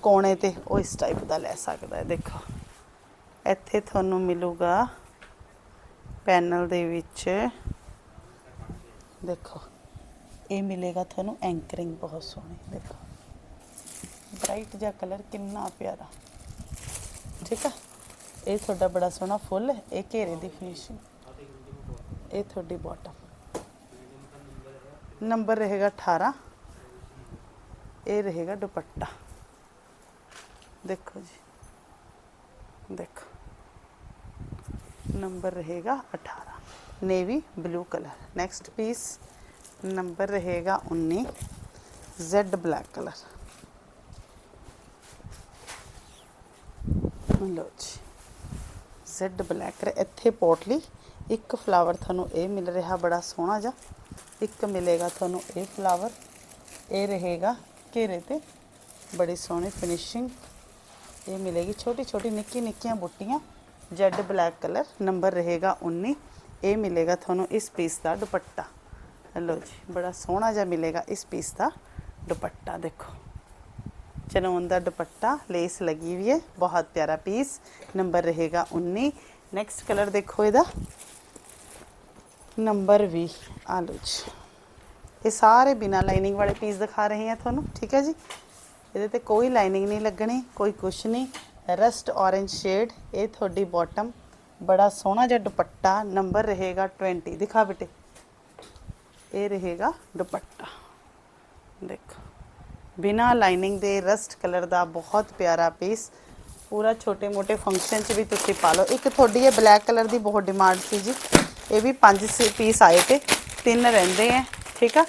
ਕੋਣੇ ਤੇ ਉਹ ਇਸ ਟਾਈਪ ਦਾ ਲੈ ਸਕਦਾ ਹੈ, ਦੇਖੋ। ਇੱਥੇ ਤੁਹਾਨੂੰ ਮਿਲੂਗਾ ਪੈਨਲ ਦੇ ਵਿੱਚ। ਦੇਖੋ, ਇਹ ਮਿਲੇਗਾ ਤੁਹਾਨੂੰ ਐਂਕਰਿੰਗ ਬਹੁਤ ਸੋਹਣੀ, ਦੇਖੋ। ਬ੍ਰਾਈਟ ਜਿਹਾ ਕਲਰ ਕਿੰਨਾ ਪਿਆਰਾ। ਠੀਕ ਆ? ਇਹ ਤੁਹਾਡਾ ਬੜਾ ਸੋਹਣਾ ਫੁੱਲ ਹੈ ਇਹ ਘੇਰੇ ਦੀ ਫਿਨਿਸ਼ਿੰਗ ਇਹ ਤੁਹਾਡੀ ਬਾਟਮ ਨੰਬਰ ਰਹੇਗਾ 18 ਇਹ ਰਹੇਗਾ ਦੁਪੱਟਾ। ਦੇਖੋ ਜੀ। ਦੇਖੋ। ਨੰਬਰ ਰਹੇਗਾ 18 navy, blue colour. Next piece number ਰਹੇਗਾ 19 ਜ਼ੈਡ ਬਲੈਕ ਕਲਰ। ਲਓ ਜੀ। ਜ਼ੈਡ ਬਲੈਕ ਇੱਥੇ ਪੋਟਲੀ ਇੱਕ ਫਲਾਵਰ ਤੁਹਾਨੂੰ ਇਹ ਮਿਲ ਰਿਹਾ ਬੜਾ ਸੋਹਣਾ ਜਿਹਾ। ਇੱਕ ਮਿਲੇਗਾ ਤੁਹਾਨੂੰ ਇਹ ਫਲਾਵਰ ਇਹ ਰਹੇਗਾ ਘੇਰੇ ਤੇ। ਬੜੀ ਸੋਹਣੀ ਫਿਨਿਸ਼ਿੰਗ ਇਹ ਮਿਲੇਗੀ। ਛੋਟੀ ਛੋਟੀ ਨਿੱਕੀ ਨਿੱਕੀਆਂ ਬੁੱਟੀਆਂ, ਜੈਡ ਬਲੈਕ ਕਲਰ, ਨੰਬਰ ਰਹੇਗਾ 19 ਇਹ ਮਿਲੇਗਾ ਤੁਹਾਨੂੰ ਇਸ ਪੀਸ ਦਾ ਦੁਪੱਟਾ। ਲਓ ਜੀ, ਬੜਾ ਸੋਹਣਾ ਜਿਹਾ ਮਿਲੇਗਾ ਇਸ ਪੀਸ ਦਾ ਦੁਪੱਟਾ, ਦੇਖੋ। ਚਨੌਨ ਦਾ ਦੁਪੱਟਾ ਲੇਸ ਲੱਗੀ ਹੋਈ ਹੈ, ਬਹੁਤ ਪਿਆਰਾ ਪੀਸ ਨੰਬਰ ਰਹੇਗਾ 19 ਨੈਕਸਟ ਕਲਰ ਦੇਖੋ ਇਹਦਾ। ਨੰਬਰ 20 ਆ ਜੀ। ਇਹ ਸਾਰੇ ਬਿਨਾ ਲਾਈਨਿੰਗ ਵਾਲੇ ਪੀਸ ਦਿਖਾ ਰਹੇ ਹਾਂ ਤੁਹਾਨੂੰ, ਠੀਕ ਹੈ ਜੀ? ਇਹਦੇ ਤੇ ਕੋਈ ਲਾਈਨਿੰਗ ਨਹੀਂ ਲੱਗਣੀ, ਕੋਈ ਕੁਛ ਨਹੀਂ। ਰਸਟ orange ਸ਼ੇਡ ਇਹ ਤੁਹਾਡੀ ਬਾਟਮ ਬੜਾ ਸੋਹਣਾ ਜਿਹਾ ਦੁਪੱਟਾ ਨੰਬਰ ਰਹੇਗਾ 20 ਦਿਖਾ ਬੇਟੇ। ਇਹ ਰਹੇਗਾ ਦੁਪੱਟਾ। ਦੇਖੋ। ਬਿਨਾ ਲਾਈਨਿੰਗ ਦੇ ਰਸਟ ਕਲਰ ਦਾ ਬਹੁਤ ਪਿਆਰਾ ਪੀਸ ਪੂਰਾ ਛੋਟੇ ਮੋਟੇ ਫੰਕਸ਼ਨ 'ਚ ਵੀ ਤੁਸੀਂ ਪਾ ਲਓ। ਇੱਕ ਤੁਹਾਡੀ ਇਹ ਬਲੈਕ ਕਲਰ ਦੀ ਬਹੁਤ ਡਿਮਾਂਡ ਸੀ ਜੀ। ਇਹ ਵੀ ਪੰਜ ਪੀਸ ਆਏ ਤੇ। ਤਿੰਨ ਰਹਿੰਦੇ ਆ ਠੀਕ ਆ?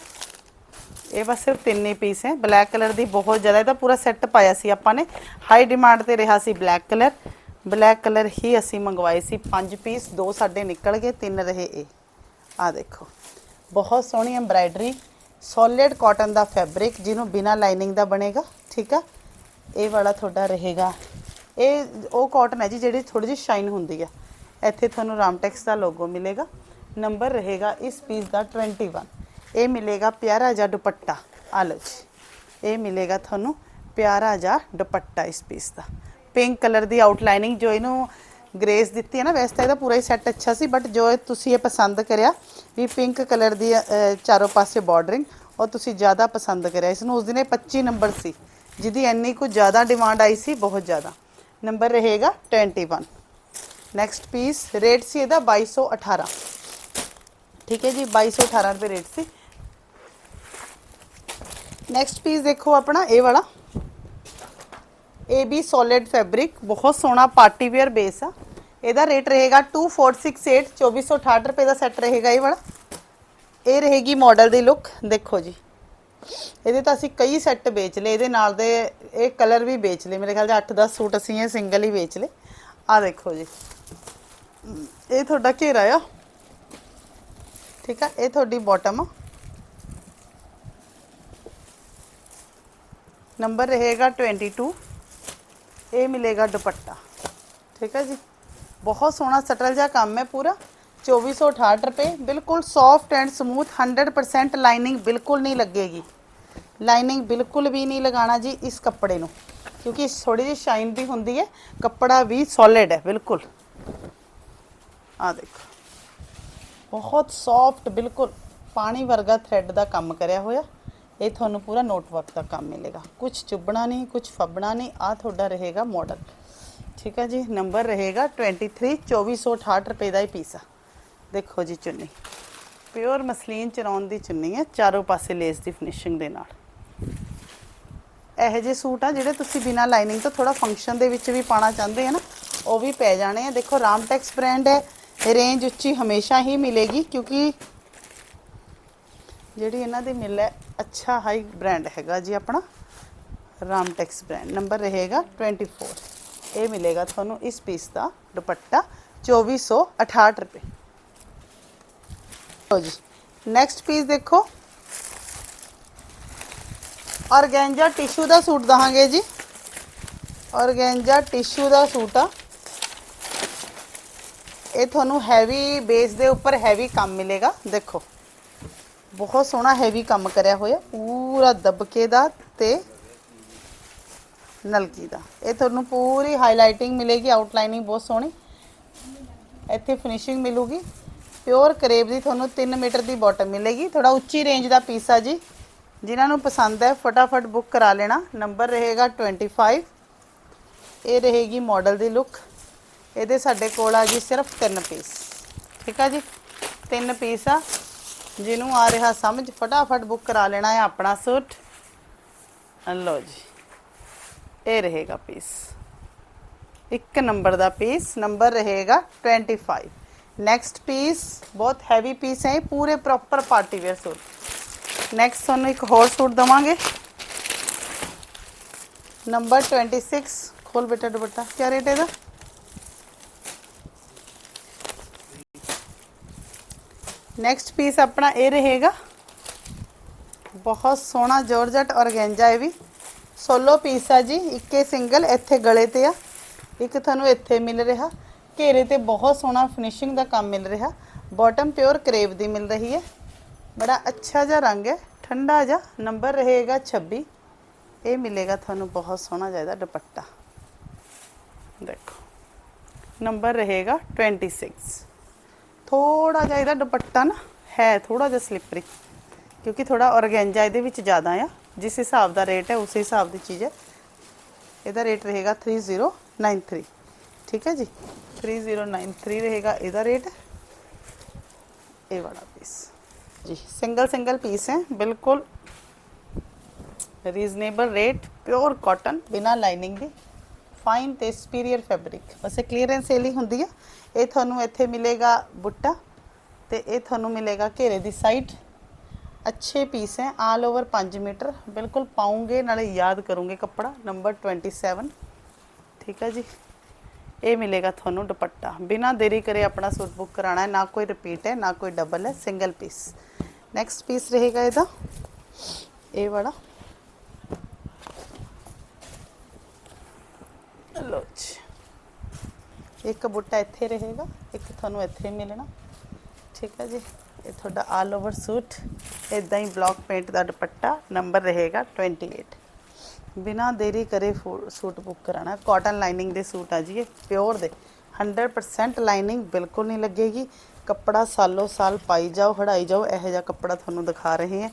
ਇਹ ਬਸ ਸਿਰਫ ਤਿੰਨ ਹੀ ਪੀਸ ਹੈ। ਬਲੈਕ ਕਲਰ ਦੀ ਬਹੁਤ ਜ਼ਿਆਦਾ ਇਹਦਾ ਪੂਰਾ ਸੈੱਟ ਪਾਇਆ ਸੀ ਆਪਾਂ ਨੇ। ਹਾਈ ਡਿਮਾਂਡ ਤੇ ਰਿਹਾ ਸੀ ਬਲੈਕ ਕਲਰ ਬਲੈਕ ਕਲਰ ਹੀ ਅਸੀਂ ਮੰਗਵਾਏ ਸੀ। ਪੰਜ ਪੀਸ ਦੋ ਸਾਡੇ ਨਿਕਲ ਗਏ, ਤਿੰਨ ਰਹੇ ਇਹ। ਆ ਦੇਖੋ। ਬਹੁਤ ਸੋਹਣੀ ਐਮਬਰਾਇਡਰੀ ਸੋਲਿਡ ਕਾਟਨ ਦਾ ਫੈਬਰਿਕ ਜਿਹਨੂੰ ਬਿਨਾ ਲਾਈਨਿੰਗ ਦਾ ਬਣੇਗਾ, ਠੀਕ ਆ? ਇਹ ਵਾਲਾ ਤੁਹਾਡਾ ਰਹੇਗਾ। ਇਹ, ਉਹ ਕਾਟਨ ਹੈ ਜੀ, ਜਿਹੜੀ ਥੋੜੀ ਜਿਹੀ ਸ਼ਾਈਨ ਹੁੰਦੀ ਆ। ਇੱਥੇ ਤੁਹਾਨੂੰ ਰਾਮਟੈਕਸ ਦਾ ਲੋਗੋ ਮਿਲੇਗਾ। ਨੰਬਰ ਰਹੇਗਾ ਇਸ ਪੀਸ ਦਾ 21 ਇਹ ਮਿਲੇਗਾ ਪਿਆਰਾ ਜਿਹਾ ਦੁਪੱਟਾ। ਆ ਲਓ ਜੀ। ਇਹ ਮਿਲੇਗਾ ਤੁਹਾਨੂੰ ਪਿਆਰਾ ਜਿਹਾ ਦੁਪੱਟਾ ਇਸ ਪੀਸ ਦਾ। ਪਿੰਕ ਕਲਰ ਦੀ ਆਊਟਲਾਈਨਿੰਗ ਜੋ ਇਹਨੂੰ ਗ੍ਰੇਸ ਦਿੱਤੀ ਹੈ ਨਾ, ਵੈਸੇ ਤਾਂ ਇਹਦਾ ਪੂਰਾ ਹੀ ਸੈੱਟ ਅੱਛਾ ਸੀ ਬਟ ਜੋ ਇਹ ਤੁਸੀਂ ਇਹ ਪਸੰਦ ਕਰਿਆ, ਵੀ ਪਿੰਕ ਕਲਰ ਦੀ ਚਾਰੋਂ ਪਾਸੇ ਬਾਰਡਰਿੰਗ ਉਹ ਤੁਸੀਂ ਜ਼ਿਆਦਾ ਪਸੰਦ ਕਰਿਆ। ਇਸ ਨੂੰ ਉਸ ਦਿਨ ਇਹ 25 ਨੰਬਰ ਸੀ, ਜਿਹਦੀ ਇੰਨੀ ਕੁ ਜ਼ਿਆਦਾ ਡਿਮਾਂਡ ਆਈ ਸੀ, ਬਹੁਤ ਜ਼ਿਆਦਾ। ਨੰਬਰ ਰਹੇਗਾ 21 ਨੈਕਸਟ ਪੀਸ ਰੇਟ ਸੀ ਇਹਦਾ 2218 ਠੀਕ ਹੈ ਜੀ 2218 ਰੁਪਏ ਰੇਟ ਸੀ। ਨੈਕਸਟ ਪੀਸ ਦੇਖੋ ਆਪਣਾ, ਇਹ ਵਾਲਾ। ਇਹ ਵੀ ਸੋਲਿਡ ਫੈਬਰਿਕ ਬਹੁਤ ਸੋਹਣਾ ਪਾਰਟੀ ਵੇਅਰ ਬੇਸ ਆ। ਇਹਦਾ ਰੇਟ ਰਹੇਗਾ 2468 2468 ਰੁਪਏ ਦਾ ਸੈੱਟ ਰਹੇਗਾ ਇਹ ਵਾਲਾ। ਇਹ ਰਹੇਗੀ ਮਾਡਲ ਦੀ ਲੁੱਕ ਦੇਖੋ ਜੀ। ਇਹਦੇ ਤਾਂ ਅਸੀਂ ਕਈ ਸੈੱਟ ਵੇਚ ਲਏ, ਇਹਦੇ ਨਾਲ ਦੇ ਇਹ ਕਲਰ ਵੀ ਵੇਚ ਲਏ। ਮੇਰੇ ਖਿਆਲ 'ਚ 8-10 ਸੂਟ ਅਸੀਂ ਇਹ ਸਿੰਗਲ ਹੀ ਵੇਚ ਲਏ। ਆ ਦੇਖੋ ਜੀ। ਇਹ ਤੁਹਾਡਾ ਘੇਰਾ ਆ। ਠੀਕ ਆ, ਇਹ ਤੁਹਾਡੀ ਬਾਟਮ ਆ। ਨੰਬਰ ਰਹੇਗਾ 22 ਇਹ ਮਿਲੇਗਾ ਦੁਪੱਟਾ। ਠੀਕ ਹੈ ਜੀ? ਬਹੁਤ ਸੋਹਣਾ ਸਟਲ ਜਿਹਾ ਕੰਮ ਹੈ ਪੂਰਾ। 2468 ਰੁਪਏ। ਬਿਲਕੁਲ ਸੌਫਟ ਐਂਡ ਸਮੂਥ 100% ਲਾਈਨਿੰਗ ਬਿਲਕੁਲ ਨਹੀਂ ਲੱਗੇਗੀ। ਲਾਈਨਿੰਗ ਬਿਲਕੁਲ ਵੀ ਨਹੀਂ ਲਗਾਣਾ ਜੀ ਇਸ ਕੱਪੜੇ ਨੂੰ। ਕਿਉਂਕਿ ਥੋੜੀ ਜਿਹੀ ਸ਼ਾਈਨ ਵੀ ਹੁੰਦੀ ਹੈ। ਕੱਪੜਾ ਵੀ ਸੋਲਿਡ ਹੈ, ਬਿਲਕੁਲ। ਆ ਦੇਖੋ। ਬਹੁਤ ਸੌਫਟ ਬਿਲਕੁਲ ਪਾਣੀ ਵਰਗਾ ਥ੍ਰੈਡ ਦਾ ਕੰਮ ਕਰਿਆ ਹੋਇਆ। ਇਹ ਤੁਹਾਨੂੰ ਪੂਰਾ ਨੋਟਵਰਕ ਦਾ ਕੰਮ ਮਿਲੇਗਾ। ਕੁਝ ਚੁੱਭਣਾ ਨਹੀਂ ਕੁਝ ਫੱਬਣਾ ਨਹੀਂ ਆ ਤੁਹਾਡਾ ਰਹੇਗਾ ਮਾਡਲ ਠੀਕ ਹੈ ਜੀ ਨੰਬਰ ਰਹੇਗਾ 23 2468 ਰੁਪਏ ਦਾ ਹੀ ਪੀਸ ਆ। ਦੇਖੋ ਜੀ ਚੁੰਨੀ। ਪਿਓਰ ਮਸਲੀਨ ਚਰਾਉਣ ਦੀ ਚੁੰਨੀ ਹੈ, ਚਾਰੋਂ ਪਾਸੇ ਲੇਸ ਦੀ ਫਿਨਿਸ਼ਿੰਗ ਦੇ ਨਾਲ। ਇਹੋ ਜਿਹੇ ਸੂਟ ਆ ਜਿਹੜੇ ਤੁਸੀਂ ਬਿਨਾ ਲਾਈਨਿੰਗ ਤੋਂ ਥੋੜਾ ਫੰਕਸ਼ਨ ਦੇ ਵਿੱਚ ਵੀ ਪਾਣਾ ਚਾਹੁੰਦੇ ਆ ਨਾ, ਉਹ ਵੀ ਪੈ ਜਾਣੇ ਆ। ਦੇਖੋ ਰਾਮਟੈਕਸ ਬ੍ਰਾਂਡ ਹੈ ਰੇਂਜ ਉੱਚੀ ਹਮੇਸ਼ਾ ਹੀ ਮਿਲੇਗੀ ਕਿਉਂਕਿ ਜਿਹੜੀ ਇਹਨਾਂ ਦੀ ਮਿਲ ਹੈ, ਅੱਛਾ ਹਾਈ ਬ੍ਰਾਂਡ ਹੈਗਾ ਜੀ ਆਪਣਾ ਰਾਮਟੈਕਸ ਬ੍ਰਾਂਡ ਨੰਬਰ ਰਹੇਗਾ 24 ਇਹ ਮਿਲੇਗਾ ਤੁਹਾਨੂੰ ਇਸ ਪੀਸ ਦਾ ਦੁਪੱਟਾ 2468 ਰੁਪਏ। ਲਓ ਜੀ ਨੈਕਸਟ ਪੀਸ ਦੇਖੋ। ਔਰਗੈਂਜਾ ਟਿਸ਼ੂ ਦਾ ਸੂਟ ਦਹਾਂਗੇ ਜੀ। ਔਰਗੈਂਜਾ ਟਿਸ਼ੂ ਦਾ ਸੂਟ ਆ। ਇਹ ਤੁਹਾਨੂੰ ਹੈਵੀ ਬੇਸ ਦੇ ਉੱਪਰ ਹੈਵੀ ਕੰਮ ਮਿਲੇਗਾ, ਦੇਖੋ। ਬਹੁਤ ਸੋਹਣਾ ਹੈਵੀ ਕੰਮ ਕਰਿਆ ਹੋਇਆ, ਪੂਰਾ ਦਬਕੇ ਦਾ ਤੇ ਨਲਕੀ ਦਾ। ਇਹ ਤੁਹਾਨੂੰ ਪੂਰੀ ਹਾਈਲਾਈਟਿੰਗ ਮਿਲੇਗੀ ਆਊਟਲਾਈਨਿੰਗ ਬਹੁਤ ਸੋਹਣੀ। ਇੱਥੇ ਫਿਨਿਸ਼ਿੰਗ ਮਿਲੂਗੀ। ਪਿਓਰ ਕਰੇਬ ਦੀ ਤੁਹਾਨੂੰ 3 ਮੀਟਰ ਦੀ ਬਾਟਮ ਮਿਲੇਗੀ। ਥੋੜਾ ਉੱਚੀ ਰੇਂਜ ਦਾ ਪੀਸ ਆ ਜੀ। ਜਿਨ੍ਹਾਂ ਨੂੰ ਪਸੰਦ ਹੈ, ਫਟਾਫਟ ਬੁੱਕ ਕਰਾ ਲੈਣਾ। ਨੰਬਰ ਰਹੇਗਾ 25 ਇਹ ਰਹੇਗੀ ਮਾਡਲ ਦੀ ਲੁੱਕ ਇਹਦੇ ਸਾਡੇ ਕੋਲ ਆ ਜੀ ਸਿਰਫ 3 ਪੀਸ ਠੀਕ ਆ ਜੀ? 3 ਪੀਸ ਆ। ਜਿਹਨੂੰ ਆ ਰਿਹਾ ਸਮਝ, ਫਟਾਫਟ ਬੁੱਕ ਕਰਾ ਲੈਣਾ ਹੈ ਆਪਣਾ ਸੂਟ। ਲਓ ਜੀ, ਇਹ ਰਹੇਗਾ ਪੀਸ ਇੱਕ ਨੰਬਰ ਦਾ ਪੀਸ ਨੰਬਰ ਰਹੇਗਾ 25 ਨੈਕਸਟ ਪੀਸ ਬਹੁਤ ਹੈਵੀ ਪੀਸ ਹੈ ਪੂਰੇ proper party wear suit. Next ਤੁਹਾਨੂੰ ਇੱਕ ਹੋਰ ਸੂਟ ਦਵਾਂਗੇ। ਨੰਬਰ 26 ਖੋਲ ਬੇਟਾ ਦੁਪੱਟਾ ਕੀ ਰੇਟ ਹੈ ਇਹਦਾ? ਨੈਕਸਟ ਪੀਸ ਆਪਣਾ ਇਹ ਰਹੇਗਾ। ਬਹੁਤ ਸੋਹਣਾ ਜਾਰਜਟ ਔਰਗੈਂਜਾ ਇਹ ਵੀ। ਸੋਲੋ ਪੀਸ ਆ ਜੀ, ਇੱਕੇ ਸਿੰਗਲ, ਇੱਥੇ ਗਲੇ ਤੇ ਆ। ਇੱਕ ਤੁਹਾਨੂੰ ਇੱਥੇ ਮਿਲ ਰਿਹਾ। ਘੇਰੇ ਤੇ ਬਹੁਤ ਸੋਹਣਾ ਫਿਨਿਸ਼ਿੰਗ ਦਾ ਕੰਮ ਮਿਲ ਰਿਹਾ। ਬਾਟਮ ਪਿਓਰ ਕਰੇਵ ਦੀ ਮਿਲ ਰਹੀ ਹੈ। ਬੜਾ ਅੱਛਾ ਜਿਹਾ ਰੰਗ ਹੈ। ਠੰਡਾ ਜਿਹਾ ਨੰਬਰ ਰਹੇਗਾ 26 ਇਹ ਮਿਲੇਗਾ ਤੁਹਾਨੂੰ ਬਹੁਤ ਸੋਹਣਾ ਜਿਹਾ ਦੁਪੱਟਾ। ਦੇਖੋ। ਨੰਬਰ ਰਹੇਗਾ 26 ਥੋੜਾ ਜਿਹਾ ਇਹਦਾ ਦੁਪੱਟਾ ਨਾ ਹੈ ਥੋੜਾ ਜਿਹਾ ਸਲਿਪਰੀ ਕਿਉਂਕਿ ਥੋੜਾ ਔਰਗੈਂਜਾ ਇਹਦੇ ਵਿੱਚ ਜ਼ਿਆਦਾ ਆ ਜਿਸ ਹਿਸਾਬ ਦਾ ਰੇਟ ਹੈ ਉਸ ਹਿਸਾਬ ਦੀ ਚੀਜ਼ ਹੈ ਇਹਦਾ ਰੇਟ ਰਹੇਗਾ 3093 ਠੀਕ ਹੈ ਜੀ 3093 ਰਹੇਗਾ ਇਹਦਾ ਰੇਟ ਇਹ ਵਾਲਾ ਪੀਸ ਜੀ ਸਿੰਗਲ ਸਿੰਗਲ ਪੀਸ ਹੈ ਬਿਲਕੁਲ ਰੀਜ਼ਨੇਬਲ ਰੇਟ ਪਿਓਰ ਕਾਟਨ ਬਿਨਾ ਲਾਈਨਿੰਗ ਦੀ ਫਾਈਨ ਤੇ ਸੁਪੀਰੀਅਰ ਫੈਬਰਿਕ ਵੈਸੇ ਕਲੀਅਰੈਂਸ ਸੇਲ ਹੀ ਹੁੰਦੀ ਆ। ਇਹ ਤੁਹਾਨੂੰ ਇੱਥੇ ਮਿਲੇਗਾ ਬੁੱਟਾ ਤੇ ਇਹ ਤੁਹਾਨੂੰ ਮਿਲੇਗਾ ਘੇਰੇ ਦੀ ਸਾਈਡ ਅੱਛੇ ਪੀਸ ਹੈ ਆਲ ਓਵਰ 5 ਮੀਟਰ। ਬਿਲਕੁਲ ਪਾਉਂਗੇ, ਨਾਲੇ ਯਾਦ ਕਰੋਗੇ ਕੱਪੜਾ ਨੰਬਰ 27 ਠੀਕ ਹੈ ਜੀ। ਇਹ ਮਿਲੇਗਾ ਤੁਹਾਨੂੰ ਦੁਪੱਟਾ। ਬਿਨਾ ਦੇਰੀ ਕਰੇ ਆਪਣਾ ਸੂਟ ਬੁੱਕ ਕਰਾਣਾ ਹੈ। ਨਾ ਕੋਈ ਰਿਪੀਟ ਹੈ, ਨਾ ਕੋਈ ਡਬਲ ਹੈ ਸਿੰਗਲ ਪੀਸ ਨੈਕਸਟ ਪੀਸ ਰਹੇਗਾ ਇਹਦਾ। ਇਹ ਵਾਲਾ। ਲੋ ਜੀ। ਇੱਕ ਬੁੱਟਾ ਇੱਥੇ ਰਹੇਗਾ, ਇੱਕ ਤੁਹਾਨੂੰ ਇੱਥੇ ਮਿਲਣਾ। ਠੀਕ ਹੈ ਜੀ। ਇਹ ਤੁਹਾਡਾ ਆਲ ਓਵਰ ਸੂਟ ਇਦਾਂ ਹੀ ਬਲੌਕ ਪੇਂਟ ਦਾ ਦੁਪੱਟਾ ਨੰਬਰ ਰਹੇਗਾ 28 ਬਿਨਾ ਦੇਰੀ ਕਰੇ ਫੂ- ਸੂਟ ਬੁੱਕ ਕਰਾਣਾ ਕਾਟਨ ਲਾਈਨਿੰਗ ਦੇ ਸੂਟ ਆ ਜੀ ਇਹ ਪਿਓਰ ਦੇ। 100% ਲਾਈਨਿੰਗ ਬਿਲਕੁਲ ਨਹੀਂ ਲੱਗੇਗੀ। ਕੱਪੜਾ ਸਾਲੋ ਸਾਲ ਪਾਈ ਜਾਓ, ਹੜਾਈ ਜਾਓ, ਇਹੋ ਜਿਹਾ ਕੱਪੜਾ ਤੁਹਾਨੂੰ ਦਿਖਾ ਰਹੇ ਹਾਂ।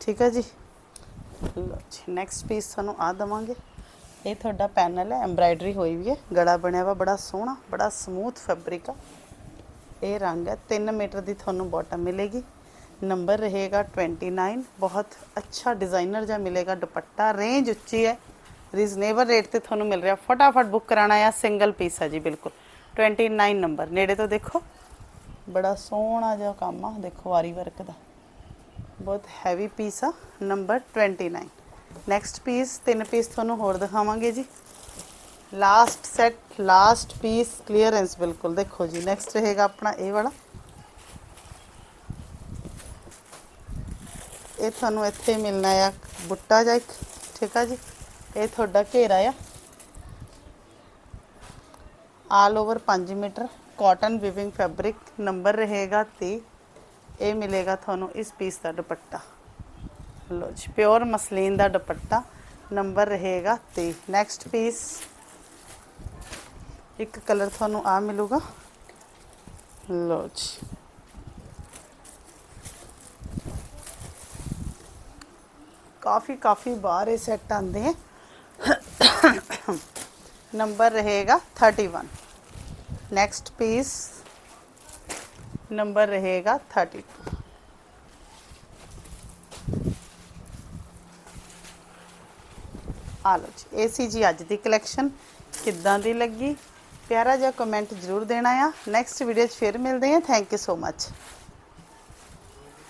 ਠੀਕ ਹੈ ਜੀ। ਲਓ ਜੀ ਨੈਕਸਟ ਪੀਸ ਤੁਹਾਨੂੰ ਆ ਦਵਾਂਗੇ। ਇਹ ਤੁਹਾਡਾ ਪੈਨਲ ਹੈ ਐਮਬਰਾਇਡਰੀ ਹੋਈ ਵੀ ਹੈ, ਗਲਾ ਬਣਿਆ ਵਾ, ਬੜਾ ਸੋਹਣਾ, ਬੜਾ ਸਮੂਥ ਫੈਬਰਿਕ ਆ। ਇਹ ਰੰਗ ਹੈ 3 ਮੀਟਰ ਦੀ ਤੁਹਾਨੂੰ ਬਾਟਮ ਮਿਲੇਗੀ। ਨੰਬਰ ਰਹੇਗਾ 29 ਬਹੁਤ ਅੱਛਾ ਡਿਜ਼ਾਈਨਰ ਜਿਹਾ ਮਿਲੇਗਾ, ਦੁਪੱਟਾ ਰੇਂਜ ਉੱਚੀ ਹੈ। ਰੀਜ਼ਨੇਬਲ ਰੇਟ ਤੇ ਤੁਹਾਨੂੰ ਮਿਲ ਰਿਹਾ, ਫਟਾਫਟ ਬੁੱਕ ਕਰਾਣਾ ਆ ਸਿੰਗਲ ਪੀਸ ਆ ਜੀ, ਬਿਲਕੁਲ। 29 ਨੰਬਰ ਨੇੜੇ ਤੋਂ ਦੇਖੋ। ਬੜਾ ਸੋਹਣਾ ਜਿਹਾ ਕੰਮ ਆ, ਦੇਖੋ ਆਰੀ ਵਰਕ ਦਾ। ਬਹੁਤ ਹੈਵੀ ਪੀਸ ਆ ਨੰਬਰ 29 ਨੈਕਸਟ ਪੀਸ ਤਿੰਨ ਪੀਸ ਤੁਹਾਨੂੰ ਹੋਰ ਦਿਖਾਵਾਂਗੇ ਜੀ। Last set last piece clearance ਬਿਲਕੁਲ। ਦੇਖੋ ਜੀ ਨੈਕਸਟ ਰਹੇਗਾ ਆਪਣਾ ਇਹ ਵਾਲਾ। ਇਹ ਤੁਹਾਨੂੰ ਇੱਥੇ ਮਿਲਣਾ ਆ, ਬੁੱਟਾ ਜਾਂ ਇੱਕ, ਠੀਕ ਆ ਜੀ? ਇਹ ਤੁਹਾਡਾ ਘੇਰਾ ਆ। All over 5 metre cotton weaving fabric number ਰਹੇਗਾ 30 ਇਹ ਮਿਲੇਗਾ ਤੁਹਾਨੂੰ ਇਸ ਪੀਸ ਦਾ ਦੁਪੱਟਾ। ਲੋ ਜੀ, ਪਿਓਰ ਮਸਲੀਨ ਦਾ ਦੁਪੱਟਾ ਨੰਬਰ ਰਹੇਗਾ 30 ਨੈਕਸਟ ਪੀਸ ਇੱਕ ਕਲਰ ਤੁਹਾਨੂੰ ਆ ਮਿਲੂਗਾ। ਲੋ ਜੀ। ਕਾਫੀ ਕਾਫੀ ਬਾਹਰ ਇਹ ਸੈੱਟ ਆਉਂਦੇ ਹੈ ਨੰਬਰ ਰਹੇਗਾ 31 ਨੈਕਸਟ ਪੀਸ ਨੰਬਰ ਰਹੇਗਾ 32 ਆ ਲਓ ਜੀ, ਇਹ ਸੀ ਜੀ ਅੱਜ ਦੀ ਕਲੈਕਸ਼ਨ ਕਿੱਦਾਂ ਦੀ ਲੱਗੀ? ਪਿਆਰਾ ਜਿਹਾ ਕਮੈਂਟ ਜ਼ਰੂਰ ਦੇਣਾ ਆ। ਨੈਕਸਟ ਵੀਡੀਓ 'ਚ ਫਿਰ ਮਿਲਦੇ ਹਾਂ। Thank you so much